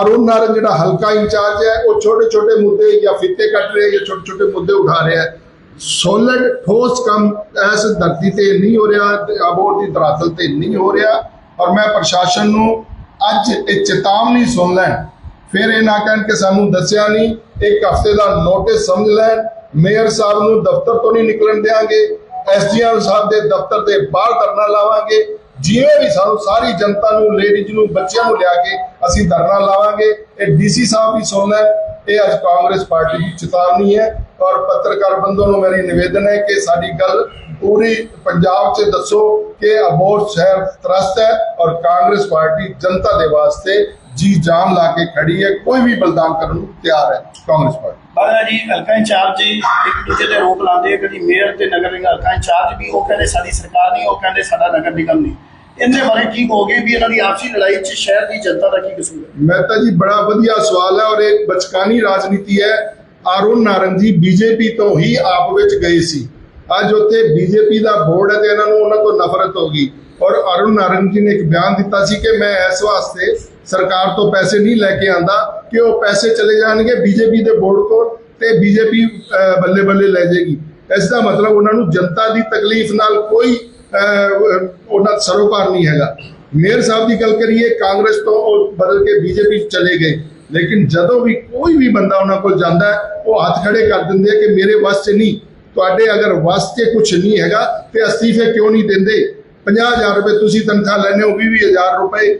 ਅਰੁਣ ਨਾਰੰਗ ਜਿਹੜਾ ਹਲਕਾ ਇੰਚਾਰਜ ਹੈ, ਉਹ ਛੋਟੇ ਛੋਟੇ ਮੁੱਦੇ ਜਾਂ ਫਿੱਤੇ ਕੱਟ ਰਿਹਾ ਜਾਂ ਛੋਟੇ ਛੋਟੇ ਮੁੱਦੇ ਉਠਾ ਰਿਹਾ ਹੈ। ਸੋਲਿਡ ਠੋਸ ਕੰਮ ਇਸ ਧਰਤੀ ਤੇ ਨਹੀਂ ਹੋ ਰਿਹਾ ਅਬੋਰ ਦੀ ਧਰਾਤਲ ਤੇ ਨਹੀਂ ਹੋ ਰਿਹਾ। ਔਰ ਮੈਂ ਪ੍ਰਸ਼ਾਸਨ ਨੂੰ ਅੱਜ ਇਹ ਚੇਤਾਵਨੀ ਸੁਣ ਲੈਣ। ਫਿਰ ਇਹ ਨਾ ਕਹਿਣ ਕਿ ਸਾਨੂੰ ਦੱਸਿਆ ਨਹੀਂ, ਇੱਕ ਹਫ਼ਤੇ ਦਾ ਨੋਟਿਸ ਸਮਝ ਲੈਣ। ਮੇਅਰ ਸਾਹਿਬ ਨੂੰ ਦਫ਼ਤਰ ਤੋਂ ਨਹੀਂ ਨਿਕਲਣ ਦੇਵਾਂਗੇ ਐਸਡੀਐਮ ਸਾਹਿਬ ਦੇ ਦਫ਼ਤਰ ਦੇ ਬਾਹਰ ਧਰਨਾ ਲਾਵਾਂਗੇ। ਜਿਵੇਂ ਵੀ ਸਾਨੂੰ ਸਾਰੀ ਜਨਤਾ ਨੂੰ ਲੇਡੀਜ਼ ਨੂੰ, ਬੱਚਿਆਂ ਨੂੰ ਲਿਆ ਕੇ ਅਸੀਂ ਧਰਨਾ ਲਾਵਾਂਗੇ। ਇਹ ਡੀਸੀ ਸਾਹਿਬ ਵੀ ਸੁਣ ਇਹ ਅੱਜ ਕਾਂਗਰਸ ਪਾਰਟੀ ਦੀ ਚੇਤਾਵਨੀ ਹੈ ਔਰ ਪੱਤਰਕਾਰ ਬੰਧੂ ਨੂੰ ਮੇਰੀ ਨਿਵੇਦਨ ਹੈ ਕਿ ਸਾਡੀ ਗੱਲ ਪੂਰੀ ਪੰਜਾਬ 'ਚ ਦੱਸੋ ਕਿ ਅਬੋਰ ਸ਼ਹਿਰ ਤਰਸਤ ਹੈ ਔਰ ਕਾਂਗਰਸ ਪਾਰਟੀ ਜਨਤਾ ਦੇ ਵਾਸਤੇ ਜੀ ਜਾਨ ਲਾ ਕੇ ਖੜੀ ਹੈ। ਕੋਈ ਵੀ ਬਲਿਦਾਨ ਕਰਨ ਨੂੰ ਤਿਆਰ ਹੈ ਕਾਂਗਰਸ ਪਾਰਟੀ। ਬਾਲਾ ਜੀ, ਹਲਕਾ ਇੰਚਾਰਜ ਇੱਕ ਦੂਜੇ ਦੇ ਰੋਪ ਲਾਉਂਦੇ ਆ ਮੇਅਰ ਤੇ ਨਗਰ ਨਿਗਮ ਹਲਕਾ ਇੰਚਾਰਜ ਵੀ ਉਹ ਕਹਿੰਦੇ ਸਾਡੀ ਸਰਕਾਰ ਨਹੀਂ, ਉਹ ਕਹਿੰਦੇ ਸਾਡਾ ਨਗਰ ਨਿਗਮ ਨਹੀਂ। ਇਹਦੇ ਬਾਰੇ ਕੀ ਕਹੋਗੇ ਵੀ ਇਹਨਾਂ ਦੀ ਆਪਸੀ ਲੜਾਈ 'ਚ ਸ਼ਹਿਰ ਦੀ ਜਨਤਾ ਦਾ ਕੀ ਕਸੂਰ ਹੈ? ਮੈਂ ਤਾਂ ਜੀ ਬੜਾ ਵਧੀਆ ਸਵਾਲ ਹੈ ਔਰ ਇਹ ਬਚਕਾਨੀ ਰਾਜਨੀਤੀ ਹੈ। ਅਰੁਣ ਨਾਰੰਗ ਜੀ ਬੀਜੇਪੀ ਤੋਂ ਹੀ ਆਪ ਵਿੱਚ ਗਏ ਸੀ। ਅੱਜ ਉੱਥੇ ਬੀਜੇਪੀ ਦਾ ਬੋਰਡ ਹੈ ਤੇ ਇਹਨਾਂ ਨੂੰ ਉਹਨਾਂ ਤੋਂ ਨਫ਼ਰਤ ਹੋ ਗਈ। ਔਰ ਅਰੁਣ ਨਾਰੰਗ ਜੀ ਨੇ ਇੱਕ ਬਿਆਨ ਦਿੱਤਾ ਸੀ ਕਿ ਮੈਂ ਇਸ ਵਾਸਤੇ ਸਰਕਾਰ ਤੋਂ ਪੈਸੇ ਨਹੀਂ ਲੈ ਕੇ ਆਂਦਾ ਕਿ ਉਹ ਪੈਸੇ ਚਲੇ ਜਾਣਗੇ ਬੀਜੇਪੀ ਦੇ ਬੋਰਡ ਤੋਂ ਤੇ ਬੀਜੇਪੀ ਬੱਲੇ ਬੱਲੇ ਲੈ ਜਾਏਗੀ। ਇਸ ਦਾ ਮਤਲਬ ਉਹਨਾਂ ਨੂੰ ਜਨਤਾ ਦੀ ਤਕਲੀਫ ਨਾਲ ਕੋਈ ਉਹਨਾਂ ਸਰੋਕਾਰ ਨਹੀਂ ਹੈਗਾ। ਮੇਅਰ ਸਾਹਿਬ ਦੀ ਗੱਲ ਕਰੀਏ, ਕਾਂਗਰਸ ਤੋਂ ਉਹ ਬਦਲ ਕੇ ਬੀਜੇਪੀ ਚਲੇ ਗਏ। ਲੇਕਿਨ ਜਦੋਂ ਵੀ ਕੋਈ ਵੀ ਬੰਦਾ ਉਹਨਾਂ ਕੋਲ ਜਾਂਦਾ ਉਹ ਹੱਥ ਖੜੇ ਕਰ ਦਿੰਦੇ ਆ ਕਿ ਮੇਰੇ ਵੱਸ 'ਚ ਨਹੀਂ। ਤੁਹਾਡੇ ਅਗਰ ਵੱਸ 'ਚ ਕੁਝ ਨਹੀਂ ਹੈਗਾ, ਤੇ ਅਸਤੀਫੇ ਕਿਉਂ ਨਹੀਂ ਦਿੰਦੇ? 50000 ਰੁਪਏ ਤੁਸੀਂ ਤਨਖਾਹ ਲੈਂਦੇ ਹੋ 20000 ਰੁਪਏ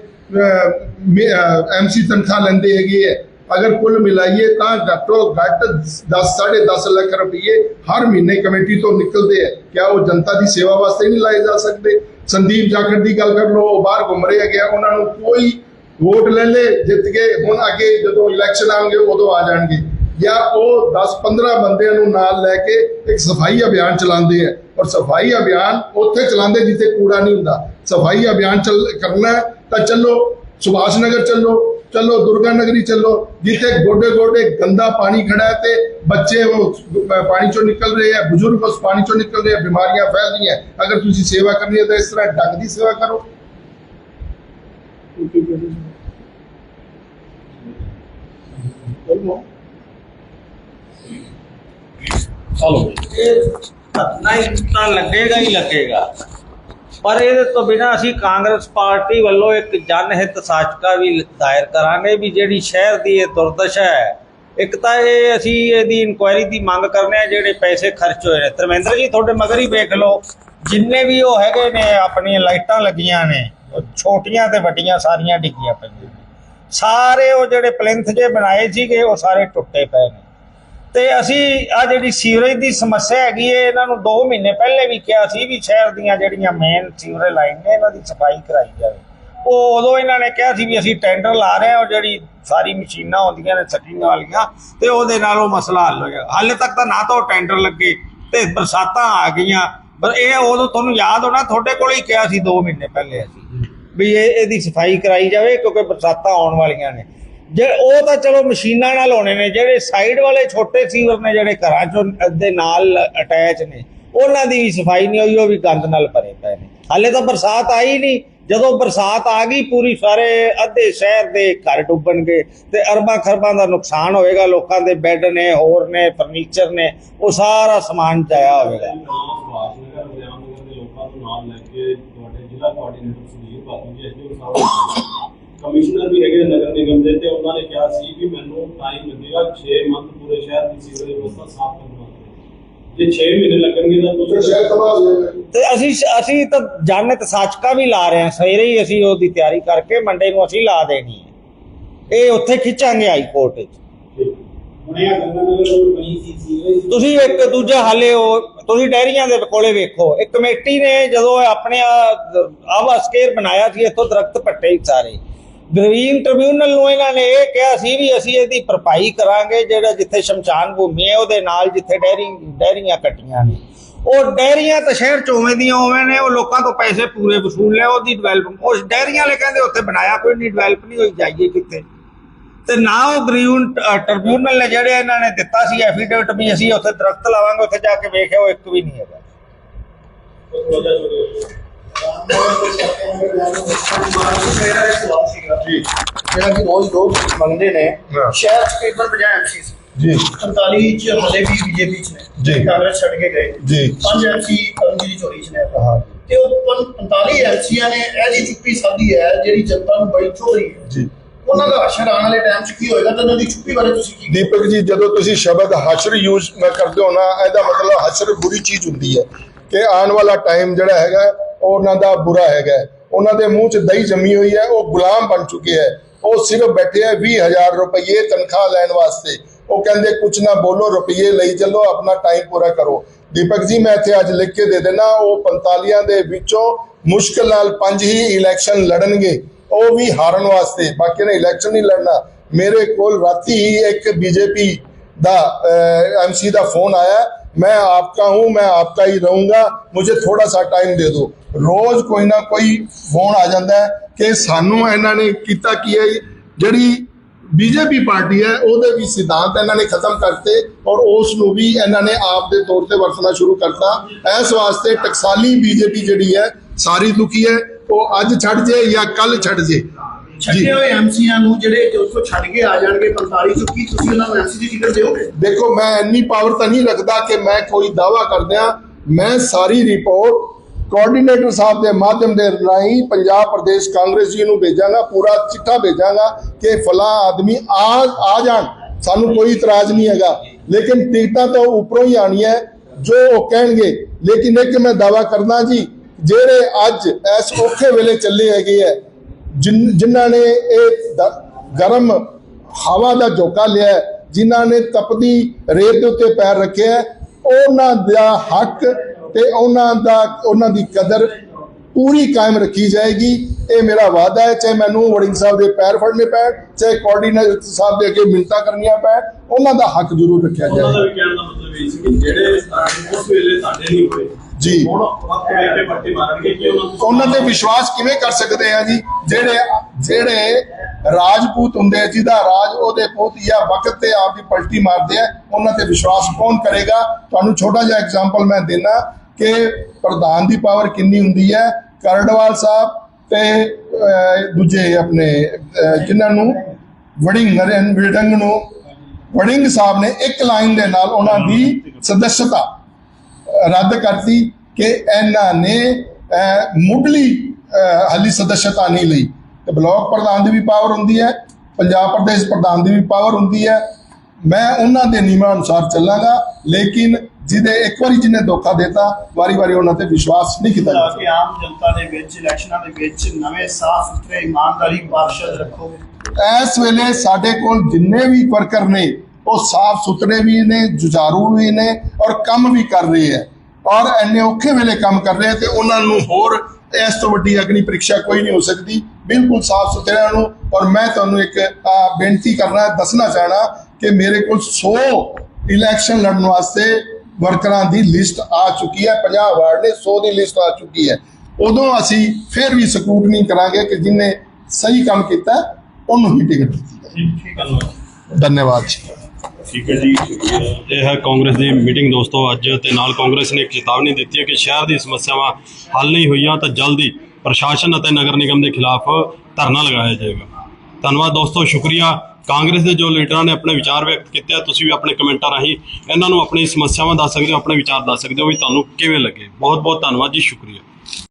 ਐਮਸੀ ਤਨਖਾਹ ਲੈਂਦੇ ਹੈਗੇ ਹੈ ਅਗਰ ਕੁੱਲ ਮਿਲਾਈਏ ਤਾਂ ਘੱਟੋ ਘੱਟ 10 10.5 ਲੱਖ ਰੁਪਏ ਹਰ ਮਹੀਨੇ ਕਮੇਟੀ ਤੋਂ ਨਿਕਲਦੇ ਹੈ ਕਿਆ ਉਹ ਜਨਤਾ ਦੀ ਸੇਵਾ ਵਾਸਤੇ ਨਹੀਂ ਲਾਏ ਜਾ ਸਕਦੇ? ਸੰਦੀਪ ਜਾਖੜ ਦੀ ਗੱਲ ਕਰ ਲਓ ਉਹ ਬਾਹਰ ਘੁੰਮ ਰਹੇ ਹੈਗੇ ਉਹਨਾਂ ਨੂੰ ਕੋਈ ਵੋਟ ਲੈ ਲੈ, ਜਿੱਤ ਗਏ, ਹੁਣ ਅੱਗੇ ਜਦੋਂ ਇਲੈਕਸ਼ਨ ਆਉਣਗੇ ਉਦੋਂ ਆ ਜਾਣਗੇ। ਜਾਂ ਉਹ 10-15 ਬੰਦਿਆਂ ਨੂੰ ਨਾਲ ਲੈ ਕੇ ਇੱਕ ਸਫ਼ਾਈ ਅਭਿਆਨ ਚਲਾਉਂਦੇ ਆ। ਔਰ ਸਫ਼ਾਈ ਅਭਿਆਨ ਉੱਥੇ ਚਲਾਉਂਦੇ ਜਿੱਥੇ ਕੂੜਾ ਨਹੀਂ ਹੁੰਦਾ। ਸਫ਼ਾਈ ਅਭਿਆਨ ਚੱਲ, ਕਰਨਾ ਤਾਂ ਚੱਲੋ, ਸੁਭਾਸ਼ ਨਗਰ ਚੱਲੋ ਚੱਲੋ, ਦੁਰਗਾ ਨਗਰੀ ਚੱਲੋ, ਜਿੱਥੇ ਗੋਡੇ ਗੋਡੇ ਗੰਦਾ ਪਾਣੀ ਖੜਾ ਹੈ ਤੇ ਬੱਚੇ ਉਹ ਪਾਣੀ ਚੋਂ ਨਿਕਲ ਰਹੇ ਆ ਬਜ਼ੁਰਗ ਉਸ ਪਾਣੀ ਚੋਂ ਨਿਕਲ ਰਹੇ ਆ ਬਿਮਾਰੀਆਂ ਫੈਲ ਰਹੀਆਂ ਅਗਰ ਤੁਸੀਂ ਸੇਵਾ ਕਰਨੀ ਹੈ ਤਾਂ ਇਸ ਤਰ੍ਹਾਂ ਡੱਗ ਦੀ ਸੇਵਾ ਕਰੋ। ਨਹੀਂ ਤਾਂ ਲੱਗੇਗਾ ਹੀ ਲੱਗੇਗਾ। ਪਰ ਇਹਦੇ ਤੋਂ ਬਿਨਾ ਅਸੀਂ ਕਾਂਗਰਸ ਪਾਰਟੀ ਵੱਲੋਂ ਇੱਕ ਜਨਹਿਤ ਸਾਚਕਾ ਵੀ ਦਾਇਰ ਕਰਾਂਗੇ ਵੀ ਜਿਹੜੀ ਸ਼ਹਿਰ ਦੀ ਇਹ ਦੁਰਦਸ਼ਾ ਹੈ। ਇੱਕ ਤਾਂ ਇਹ ਅਸੀਂ ਇਹਦੀ ਇਨਕੁਆਇਰੀ ਦੀ ਮੰਗ ਕਰਨੇ ਆ, ਜਿਹੜੇ ਪੈਸੇ ਖਰਚ ਹੋਏ ਨੇ। ਧਰਮਿੰਦਰ ਜੀ, ਤੁਹਾਡੇ ਮਗਰ ਹੀ ਵੇਖ ਲਓ, ਜਿੰਨੇ ਵੀ ਉਹ ਹੈਗੇ ਨੇ, ਆਪਣੀਆਂ ਲਾਈਟਾਂ ਲੱਗੀਆਂ ਨੇ ਛੋਟੀਆਂ ਤੇ ਵੱਡੀਆਂ, ਸਾਰੀਆਂ ਡਿੱਗੀਆਂ ਪਈਆਂ ਨੇ। ਸਾਰੇ ਉਹ ਜਿਹੜੇ ਪਲਿੰਥ ਜੇ ਬਣਾਏ ਸੀਗੇ, ਉਹ ਸਾਰੇ ਟੁੱਟੇ ਪਏ ਨੇ। ਤੇ ਅਸੀਂ ਆ ਜਿਹੜੀ ਸੀਵਰੇਜ ਦੀ ਸਮੱਸਿਆ ਹੈਗੀ ਹੈ ਇਹਨਾਂ ਨੂੰ 2 ਮਹੀਨੇ ਪਹਿਲੇ ਵੀ ਕਿਹਾ ਸੀ ਵੀ ਸ਼ਹਿਰ ਦੀਆਂ ਜਿਹੜੀਆਂ ਮੇਨ ਸੀਵਰੇਜ ਲਾਈਨ ਨੇ, ਇਹਨਾਂ ਦੀ ਸਫ਼ਾਈ ਕਰਾਈ ਜਾਵੇ। ਉਹ ਉਦੋਂ ਇਹਨਾਂ ਨੇ ਕਿਹਾ ਸੀ ਵੀ ਅਸੀਂ ਟੈਂਡਰ ਲਾ ਰਹੇ ਹਾਂ, ਉਹ ਜਿਹੜੀ ਸਾਰੀ ਮਸ਼ੀਨਾਂ ਹੁੰਦੀਆਂ ਨੇ ਸਟਿੰਗ ਵਾਲੀਆਂ, ਤੇ ਉਹਦੇ ਨਾਲ ਉਹ ਮਸਲਾ ਹੱਲ ਹੋ ਜਾਏਗਾ ਹਾਲੇ ਤੱਕ ਤਾਂ ਨਾ ਤਾਂ ਉਹ ਟੈਂਡਰ ਲੱਗੇ ਤੇ ਬਰਸਾਤਾਂ ਆ ਗਈਆਂ। ਪਰ ਇਹ ਉਦੋਂ ਤੁਹਾਨੂੰ ਯਾਦ ਹੋਣਾ, ਤੁਹਾਡੇ ਕੋਲ ਹੀ ਕਿਹਾ ਸੀ 2 ਮਹੀਨੇ ਪਹਿਲੇ ਅਸੀਂ ਵੀ ਇਹ, ਇਹਦੀ ਸਫ਼ਾਈ ਕਰਾਈ ਜਾਵੇ, ਕਿਉਂਕਿ ਬਰਸਾਤਾਂ ਆਉਣ ਵਾਲੀਆਂ ਨੇ। ਜੇ ਉਹ ਤਾਂ ਚਲੋ ਮਸ਼ੀਨਾਂ ਨਾਲ ਹੋਣੇ ਨੇ, ਜਿਹੜੇ ਸਾਈਡ ਵਾਲੇ ਛੋਟੇ ਸੀਵਰ ਨੇ ਜਿਹੜੇ ਘਰਾਂ ਚੋਂ ਦੇ ਨਾਲ ਅਟੈਚ ਨੇ, ਉਹਨਾਂ ਦੀ ਵੀ ਸਫ਼ਾਈ ਨਹੀਂ ਹੋਈ, ਉਹ ਵੀ ਗੰਦ ਨਾਲ ਭਰੇ ਪਏ ਨੇ। ਹਾਲੇ ਤਾਂ ਬਰਸਾਤ ਆਈ ਨਹੀਂ। ਜਦੋਂ ਬਰਸਾਤ ਆ ਗਈ, ਪੂਰੀ ਸਾਰੇ ਅੱਧੇ ਸ਼ਹਿਰ ਦੇ ਘਰ ਡੁੱਬਣਗੇ ਤੇ ਅਰਬਾਂ ਖਰਬਾਂ ਦਾ ਨੁਕਸਾਨ ਹੋਏਗਾ ਲੋਕਾਂ ਦੇ ਬੈੱਡ ਨੇ, ਹੋਰ ਨੇ ਫਰਨੀਚਰ ਨੇ, ਉਹ ਸਾਰਾ ਸਮਾਨ ਜਾਇਆ ਹੋਵੇਗਾ। ਲੋਕਾਂ ਨੂੰ ਨਾਲ ਲੈ ਕੇ ਤੁਹਾਡੇ ਜ਼ਿਲ੍ਹਾ ਕੋਆਰਡੀਨੇਟਰ ਸੁਨੀਲ ਬਾਬੂ ਜੀ ਐਸਡੀਓ ਸਾਹਿਬ ਕਮਿਸ਼ਨਰ ਵੀ ਹੈਗੇ ਨਗਰ ਨਿਗਮ ਦੇ ਤੇ ਉਹਨਾਂ ਨੇ ਕਿਹਾ ਸੀ ਵੀ ਮੈਨੂੰ ਟਾਈਮ ਲੱਗੇਗਾ 6 ਮੰਥ ਪੂਰੇ ਸ਼ਹਿਰ ਦੀ ਸੀਵਰੇਜ ਵਿਵਸਥਾ ਸਾਫ਼ ਕਰਨ ਵਾਸਤੇ। ਜੇ 6 ਮਹੀਨੇ ਲੱਗਣਗੇ ਤਾਂ ਤੇ ਤੁਸੀਂ ਸ਼ਹਿਰ ਤਬਾਹ ਹੋ ਜਾਏਗਾ। ਤੇ ਅਸੀਂ ਅਸੀਂ ਤਾਂ ਜਾਣਤ ਸਾਚਕਾ ਵੀ ਲਾ ਰਹੇ ਹਾਂ। ਸਵੇਰੇ ਹੀ ਅਸੀਂ ਉਹਦੀ ਤਿਆਰੀ ਕਰਕੇ ਮੰਡੇ ਨੂੰ ਅਸੀਂ ਲਾ ਦੇਣੀ ਹੈ। ਇਹ ਉੱਥੇ ਖਿੱਚਾਂਗੇ ਹਾਈ ਕੋਰਟ ਵਿੱਚ। ਤੁਸੀਂ ਇੱਕ ਦੂਜਾ ਹਾਲੇ ਉਹ ਤੁਸੀਂ ਡੈਰੀਆਂ ਦੇ ਕੋਲੇ ਵੇਖੋ। ਇੱਕ ਕਮੇਟੀ ਨੇ ਜਦੋਂ ਆਪਣੇ ਆਵਾ ਸਕੇਅਰ ਬਣਾਇਆ ਸੀ ਇੱਥੋਂ ਦਰਖਤ ਪੱਟੇ ਸਾਰੇ। ਗ੍ਰੀਨ ਟ੍ਰਿਬਿਊਨਲ ਨੂੰ ਇਹਨਾਂ ਨੇ ਇਹ ਕਿਹਾ ਸੀ ਵੀ ਅਸੀਂ ਇਹਦੀ ਭਰਪਾਈ ਕਰਾਂਗੇ, ਜਿਹੜਾ ਜਿੱਥੇ ਸ਼ਮਸ਼ਾਨ ਭੂਮੀ ਹੈ, ਉਹਦੇ ਨਾਲ ਜਿੱਥੇ ਡੈਰੀ ਡੈਰੀਆਂ ਕੱਟੀਆਂ ਨੇ। ਉਹ ਡੈਰੀਆਂ ਤਾਂ ਸ਼ਹਿਰ ਚ ਦੀਆਂ ਉਵੇਂ ਨੇ, ਉਹ ਲੋਕਾਂ ਤੋਂ ਪੈਸੇ ਪੂਰੇ ਵਸੂਲ ਲਿਆ ਉਹਦੀ ਡਿਵੈਲਪ ਉਸ ਡੈਰੀਆਂ ਵਾਲੇ ਕਹਿੰਦੇ ਉੱਥੇ ਬਣਾਇਆ ਕੋਈ ਨਹੀਂ ਡਿਵੈਲਪ ਨਹੀਂ ਹੋਈ, ਜਾਈਏ ਕਿੱਥੇ? ਤੇ ਨਾ ਉਹ ਗ੍ਰੀਨ ਟ੍ਰਿਬਿਊਨਲ ਨੇ ਜਿਹੜੇ ਇਹਨਾਂ ਨੇ ਦਿੱਤਾ ਸੀ ਐਫੀਡੇਵਿਟ ਵੀ, ਅਸੀਂ ਉੱਥੇ ਦਰਖਤ ਲਾਵਾਂਗੇ, ਉੱਥੇ ਜਾ ਕੇ ਵੇਖਿਆ, ਉਹ ਇੱਕ ਵੀ ਨਹੀਂ ਹੈਗਾ। ਮੇਰਾ ਇਹ ਸਵਾਲ ਸੀਗਾ ਜੀ। ਜਿਹੜਾ ਕਿ ਰੋਜ਼ ਲੋਕ ਮੰਗਦੇ ਨੇ ਹਾਂ। ਸ਼ਹਿਰ ਚ ਪੇਪਰ ਬਜਾਏ ਐਮਸੀ ਜੀ। 45 ਚ ਹਲੇ ਵੀ ਬੀਜੇਪੀ ਚ ਨੇ। ਜੀ। ਕਾਂਗਰਸ ਛੱਡ ਕੇ ਗਏ। ਜੀ। ਪੰਜ ਐਮਸੀ ਕਰਮਜੀਤ ਚੋਰੀ ਚ ਨੇ। ਹਾਂ। ਤੇ ਉਹ ਪੰ- 45 ਐਮਸੀਆਂ ਨੇ ਇਹ ਜੀ ਚੁੱਪੀ ਸਾਦੀ ਹੈ ਜਿਹੜੀ ਜਨਤਾ ਨੂੰ ਬੜੀ ਚੋ ਰਹੀ ਹੈ। ਜੀ। ਉਹਨਾਂ ਦਾ ਅਸ਼ਰ ਆਉਣ ਵਾਲੇ ਟਾਈਮ ਚ ਕੀ ਹੋਏਗਾ? ਤੇ ਉਹਨਾਂ ਦੀ ਚੁੱਪੀ ਬਾਰੇ ਤੁਸੀਂ ਕੀ ਦੀਪਕ ਜੀ ਜਦੋਂ ਤੁਸੀਂ ਸ਼ਬਦ ਹਸ਼ਰ ਯੂਜ਼ ਕਰਦੇ ਹੋ ਨਾ ਇਹਦਾ ਮਤਲਬ ਹਸ਼ਰ ਬੁਰੀ ਚੀਜ਼ ਹੁੰਦੀ ਹੈ ਕਿ ਆਉਣ ਵਾਲਾ ਟਾਈਮ ਜਿਹੜਾ ਹੈਗਾ ਉਹਨਾਂ ਦਾ ਬੁਰਾ ਹੈਗਾ ਉਹਨਾਂ ਦੇ ਮੂੰਹ 'ਚ ਦਹੀਂ ਜੰਮੀ ਹੋਈ ਹੈ, ਉਹ ਗੁਲਾਮ ਬਣ ਚੁੱਕੇ ਹੈ। ਉਹ ਸਿਰਫ ਬੈਠੇ ਹੈ 20000 ਰੁਪਏ ਤਨਖਾਹ ਲੈਣ ਵਾਸਤੇ। ਉਹ ਕਹਿੰਦੇ, ਕੁਛ ਨਾ ਬੋਲੋ ਰੁਪਏ ਲਈ ਚੱਲੋ, ਆਪਣਾ ਟਾਈਮ ਪੂਰਾ ਕਰੋ। ਦੀਪਕ ਜੀ, ਮੈਂ ਇੱਥੇ ਅੱਜ ਲਿਖ ਕੇ ਦੇ ਦੇਣਾ ਉਹ 45 ਦੇ ਵਿੱਚੋਂ ਮੁਸ਼ਕਲ ਨਾਲ ਪੰਜ ਹੀ ਇਲੈਕਸ਼ਨ ਲੜਨਗੇ। ਉਹ ਵੀ ਹਾਰਨ ਵਾਸਤੇ। ਬਾਕੀ ਨੇ ਇਲੈਕਸ਼ਨ ਨਹੀਂ ਲੜਨਾ। ਮੇਰੇ ਕੋਲ ਰਾਤੀ ਹੀ ਇੱਕ ਬੀਜੇਪੀ ਦਾ ਐਮਸੀ ਦਾ ਫੋਨ ਆਇਆ। मैं आपका हूं मैं आपका ही रहूंगा मुझे थोड़ा सा टाइम दे दो ਰੋਜ਼ ਕੋਈ ਨਾ ਕੋਈ ਫੋਨ ਆ ਜਾਂਦਾ ਹੈ ਕਿ ਸਾਨੂੰ ਇਹਨਾਂ ਨੇ ਕੀਤਾ ਕੀ ਹੈ ਜਿਹੜੀ ਬੀਜੇਪੀ ਪਾਰਟੀ ਹੈ ਉਹਦੇ ਵੀ ਸਿਧਾਂਤ ਇਹਨਾਂ ਨੇ ਖਤਮ ਕਰਤੇ ਔਰ ਉਸ ਨੂੰ ਵੀ ਇਹਨਾਂ ਨੇ ਆਪ ਦੇ ਤੌਰ ਤੇ ਵਰਤਣਾ ਸ਼ੁਰੂ ਕਰਤਾ ਇਸ ਵਾਸਤੇ ਟਕਸਾਲੀ ਬੀਜੇਪੀ ਜਿਹੜੀ ਹੈ ਸਾਰੀ ਦੁਖੀ ਹੈ ਉਹ ਅੱਜ ਛੱਡ ਜੇ ਜਾਂ ਕੱਲ ਛੱਡ ਜੇ ਛੱਡੇ ਹੋਏ ਐਮਸੀਆਂ ਨੂੰ ਜਿਹੜੇ ਉੱਥੋਂ ਛੱਡ ਕੇ ਆ ਜਾਣਗੇ 45 ਚੋਂ ਕੀ ਤੁਸੀਂ ਉਹਨਾਂ ਨੂੰ ਐਮਸੀ ਦੀ ਟਿਕਟ ਦਿਓਗੇ? ਦੇਖੋ ਮੈਂ ਇੰਨੀ ਪਾਵਰ ਤਾਂ ਨਹੀਂ ਰੱਖਦਾ ਕਿ ਮੈਂ ਕੋਈ ਦਾਵਾ ਕਰਦਿਆਂ ਮੈਂ ਸਾਰੀ ਰਿਪੋਰਟ ਕੋਆਰਡੀਨੇਟਰ ਸਾਹਿਬ ਦੇ ਮਾਧਿਅਮ ਦੇ ਰਾਹੀਂ ਪੰਜਾਬ ਪ੍ਰਦੇਸ਼ ਕਾਂਗਰਸ ਜੀ ਨੂੰ ਭੇਜਾਂਗਾ ਪੂਰਾ ਚਿੱਠਾ ਭੇਜਾਂਗਾ ਕਿ ਫਲਾਂ ਆਦਮੀ ਆ ਆ ਜਾਣ। ਸਾਨੂੰ ਕੋਈ ਇਤਰਾਜ਼ ਨਹੀਂ ਹੈਗਾ। ਲੇਕਿਨ ਟਿਕਟਾਂ ਤਾਂ ਉੱਪਰੋਂ ਹੀ ਆਣੀਆਂ ਜੋ ਉਹ ਕਹਿਣਗੇ। ਲੇਕਿਨ ਇੱਕ ਮੈਂ ਦਾਵਾ ਕਰਦਾ ਜੀ ਜਿਹੜੇ ਅੱਜ ਇਸ ਔਖੇ ਵੇਲੇ ਚੱਲੇ ਹੈਗੇ ਹੈ ਜਿਨ- ਜਿਨ੍ਹਾਂ ਨੇ ਇਹ ਗਰਮ ਹਵਾ ਦਾ ਝੋਕਾ ਲਿਆ ਜਿਨ੍ਹਾਂ ਨੇ ਤਪਦੀ ਰੇਤ ਦੇ ਉੱਤੇ ਪੈਰ ਰੱਖਿਆ ਉਹਨਾਂ ਦਾ ਹੱਕ ਤੇ ਉਹਨਾਂ ਦਾ, ਉਹਨਾਂ ਦੀ ਕਦਰ ਪੂਰੀ ਕਾਇਮ ਰੱਖੀ ਜਾਏਗੀ। ਇਹ ਮੇਰਾ ਵਾਅਦਾ ਹੈ, ਚਾਹੇ ਮੈਨੂੰ ਵੜਿੰਗ ਸਾਹਿਬ ਦੇ ਪੈਰ ਫੜਨੇ ਪੈਣ, ਚਾਹੇ ਕੋਆਰਡੀਨੇਟਰ ਸਾਹਿਬ ਦੇ ਅੱਗੇ ਮਿੰਤਾ ਕਰਨੀਆਂ ਪੈਣ, ਉਹਨਾਂ ਦਾ ਹੱਕ ਜ਼ਰੂਰ ਰੱਖਿਆ ਉਹਨਾਂ ਦਾ ਜਾਏਗਾ ਵੀ ਕਹਿਣ ਦਾ ਮਤਲਬ ਇਹ ਸੀ ਕਿ ਜਿਹੜੇ ਉਸ ਵੇਲੇ ਸਾਡੇ ਨਹੀਂ ਹੋਏ ਜੀ। ਹੁਣ ਵਕਤ ਵੇਖ ਕੇ ਪੱਟੀ ਮਾਰਨਗੇ ਕਿ ਉਹਨਾਂ ਤੇ ਵਿਸ਼ਵਾਸ ਕਿਵੇਂ ਕਰ ਸਕਦੇ ਆ ਜੀ? ਜਿਹੜੇ ਜਿਹੜੇ ਰਾਜਪੂਤ ਹੁੰਦੇ ਜਿਹਦਾ ਰਾਜ ਉਹਦੇ ਪੁੱਤ ਜਾਂ ਵਕਤ ਤੇ ਆਪ ਦੀ ਪਲਟੀ ਮਾਰਦੇ ਆ ਉਹਨਾਂ ਤੇ ਵਿਸ਼ਵਾਸ ਕੌਣ ਕਰੇਗਾ? ਤੁਹਾਨੂੰ ਛੋਟਾ ਜਿਹਾ ਐਗਜ਼ਾਮਪਲ ਮੈਂ ਦੇਣਾ ਕਿ ਪ੍ਰਧਾਨ ਦੀ ਪਾਵਰ ਕਿੰਨੀ ਹੁੰਦੀ ਹੈ? ਕਰੜਵਾਲ ਸਾਹਿਬ ਤੇ ਦੂਜੇ ਆਪਣੇ ਜਿਨ੍ਹਾਂ ਨੂੰ ਵੜਿੰਗ ਨਰਨ ਵਿਡੰਗ ਨੂੰ ਵੜਿੰਗ ਸਾਹਿਬ ਨੇ ਇੱਕ ਲਾਈਨ ਦੇ ਨਾਲ ਉਹਨਾਂ ਦੀ ਸਦੱਸਤਾ ਰੱਦ ਕਰਤੀ ਕਿ ਇਹਨਾਂ ਨੇ ਮੁੱਢਲੀ ਹਾਲੀ ਸਦੱਸਤਾ ਨਹੀਂ ਲਈ। ਤੇ ਬਲਾਕ ਪ੍ਰਧਾਨ ਦੀ ਵੀ ਪਾਵਰ ਹੁੰਦੀ ਹੈ ਪੰਜਾਬ ਪ੍ਰਦੇਸ਼ ਪ੍ਰਧਾਨ ਦੀ ਵੀ ਪਾਵਰ ਹੁੰਦੀ ਹੈ। ਮੈਂ ਉਹਨਾਂ ਦੇ ਨਿਯਮਾਂ ਅਨੁਸਾਰ ਚੱਲਾਂਗਾ ਲੇਕਿਨ ਜਿਹਦੇ ਇੱਕ ਵਾਰੀ ਜਿਹਨੇ ਧੋਖਾ ਦਿੱਤਾ ਵਾਰੀ-ਵਾਰੀ ਉਹਨਾਂ ਤੇ ਵਿਸ਼ਵਾਸ ਨਹੀਂ ਕੀਤਾ ਜਾ ਕਿ ਆਮ ਜਨਤਾ ਦੇ ਵਿੱਚ ਇਲੈਕਸ਼ਨਾਂ ਦੇ ਵਿੱਚ ਨਵੇਂ ਸਾਫ਼ ਸੁਥਰੇ ਇਮਾਨਦਾਰੀ ਪਾਰਸ਼ਦ ਸਕਦਾ ਇਸ ਵੇਲੇ ਸਾਡੇ ਕੋਲ ਜਿੰਨੇ ਵੀ ਵਰਕਰ ਨੇ ਉਹ ਸਾਫ਼ ਸੁਥਰੇ ਵੀ ਨੇ ਜੁਝਾਰੂ ਵੀ ਨੇ ਔਰ ਕੰਮ ਵੀ ਕਰ ਰਹੇ ਹੈ। ਔਰ ਇੰਨੇ ਔਖੇ ਵੇਲੇ ਕੰਮ ਕਰ ਰਹੇ ਤੇ ਉਹਨਾਂ ਨੂੰ ਹੋਰ ਇਸ ਤੋਂ ਵੱਡੀ ਅਗਨੀ ਪ੍ਰੀਖਿਆ ਕੋਈ ਨਹੀਂ ਹੋ ਸਕਦੀ। ਬਿਲਕੁਲ ਸਾਫ਼ ਸੁਥਰਿਆਂ ਨੂੰ ਔਰ ਮੈਂ ਤੁਹਾਨੂੰ ਇੱਕ ਬੇਨਤੀ ਕਰਨਾ ਦੱਸਣਾ ਚਾਹਣਾ ਕਿ ਮੇਰੇ ਕੋਲ 100 ਇਲੈਕਸ਼ਨ ਲੜਨ ਵਾਸਤੇ ਵਰਕਰਾਂ ਦੀ ਲਿਸਟ ਆ ਚੁੱਕੀ ਹੈ 50 ਵਾਰਡ ਨੇ 100 ਦੀ ਲਿਸਟ ਆ ਚੁੱਕੀ ਹੈ। ਉਦੋਂ ਅਸੀਂ ਫਿਰ ਵੀ ਸਕੂਟਨੀ ਕਰਾਂਗੇ ਕਿ ਜਿਹਨੇ ਸਹੀ ਕੰਮ ਕੀਤਾ ਉਹਨੂੰ ਹੀ ਟਿਕਟ ਦਿੱਤੀ ਧੰਨਵਾਦ ਜੀ। ਠੀਕ ਹੈ ਜੀ। ਇਹ ਹੈ ਕਾਂਗਰਸ ਦੀ ਮੀਟਿੰਗ ਦੋਸਤੋ ਅੱਜ ਤੇ ਨਾਲ ਕਾਂਗਰਸ ਨੇ ਇੱਕ ਚੇਤਾਵਨੀ ਦਿੱਤੀ ਹੈ ਕਿ ਸ਼ਹਿਰ ਦੀ ਸਮੱਸਿਆਵਾਂ ਹੱਲ ਨਹੀਂ ਹੋਈਆਂ ਤਾਂ ਜਲਦੀ ਪ੍ਰਸ਼ਾਸਨ ਅਤੇ ਨਗਰ ਨਿਗਮ ਦੇ ਖਿਲਾਫ ਧਰਨਾ ਲਗਾਇਆ ਜਾਏਗਾ। ਧੰਨਵਾਦ ਦੋਸਤੋ, ਸ਼ੁਕਰੀਆ। ਕਾਂਗਰਸ ਦੇ ਜੋ ਲੀਡਰਾਂ ਨੇ ਆਪਣੇ ਵਿਚਾਰ ਵਿਅਕਤ ਕੀਤੇ ਆ, ਤੁਸੀਂ ਵੀ ਆਪਣੇ ਕਮੈਂਟਾਂ ਰਾਹੀਂ ਇਹਨਾਂ ਨੂੰ ਆਪਣੀ ਸਮੱਸਿਆਵਾਂ ਦੱਸ ਸਕਦੇ ਹੋ, ਆਪਣੇ ਵਿਚਾਰ ਦੱਸ ਸਕਦੇ ਹੋ ਵੀ ਤੁਹਾਨੂੰ ਕਿਵੇਂ ਲੱਗੇ। ਬਹੁਤ ਬਹੁਤ ਧੰਨਵਾਦ ਜੀ, ਸ਼ੁਕਰੀਆ।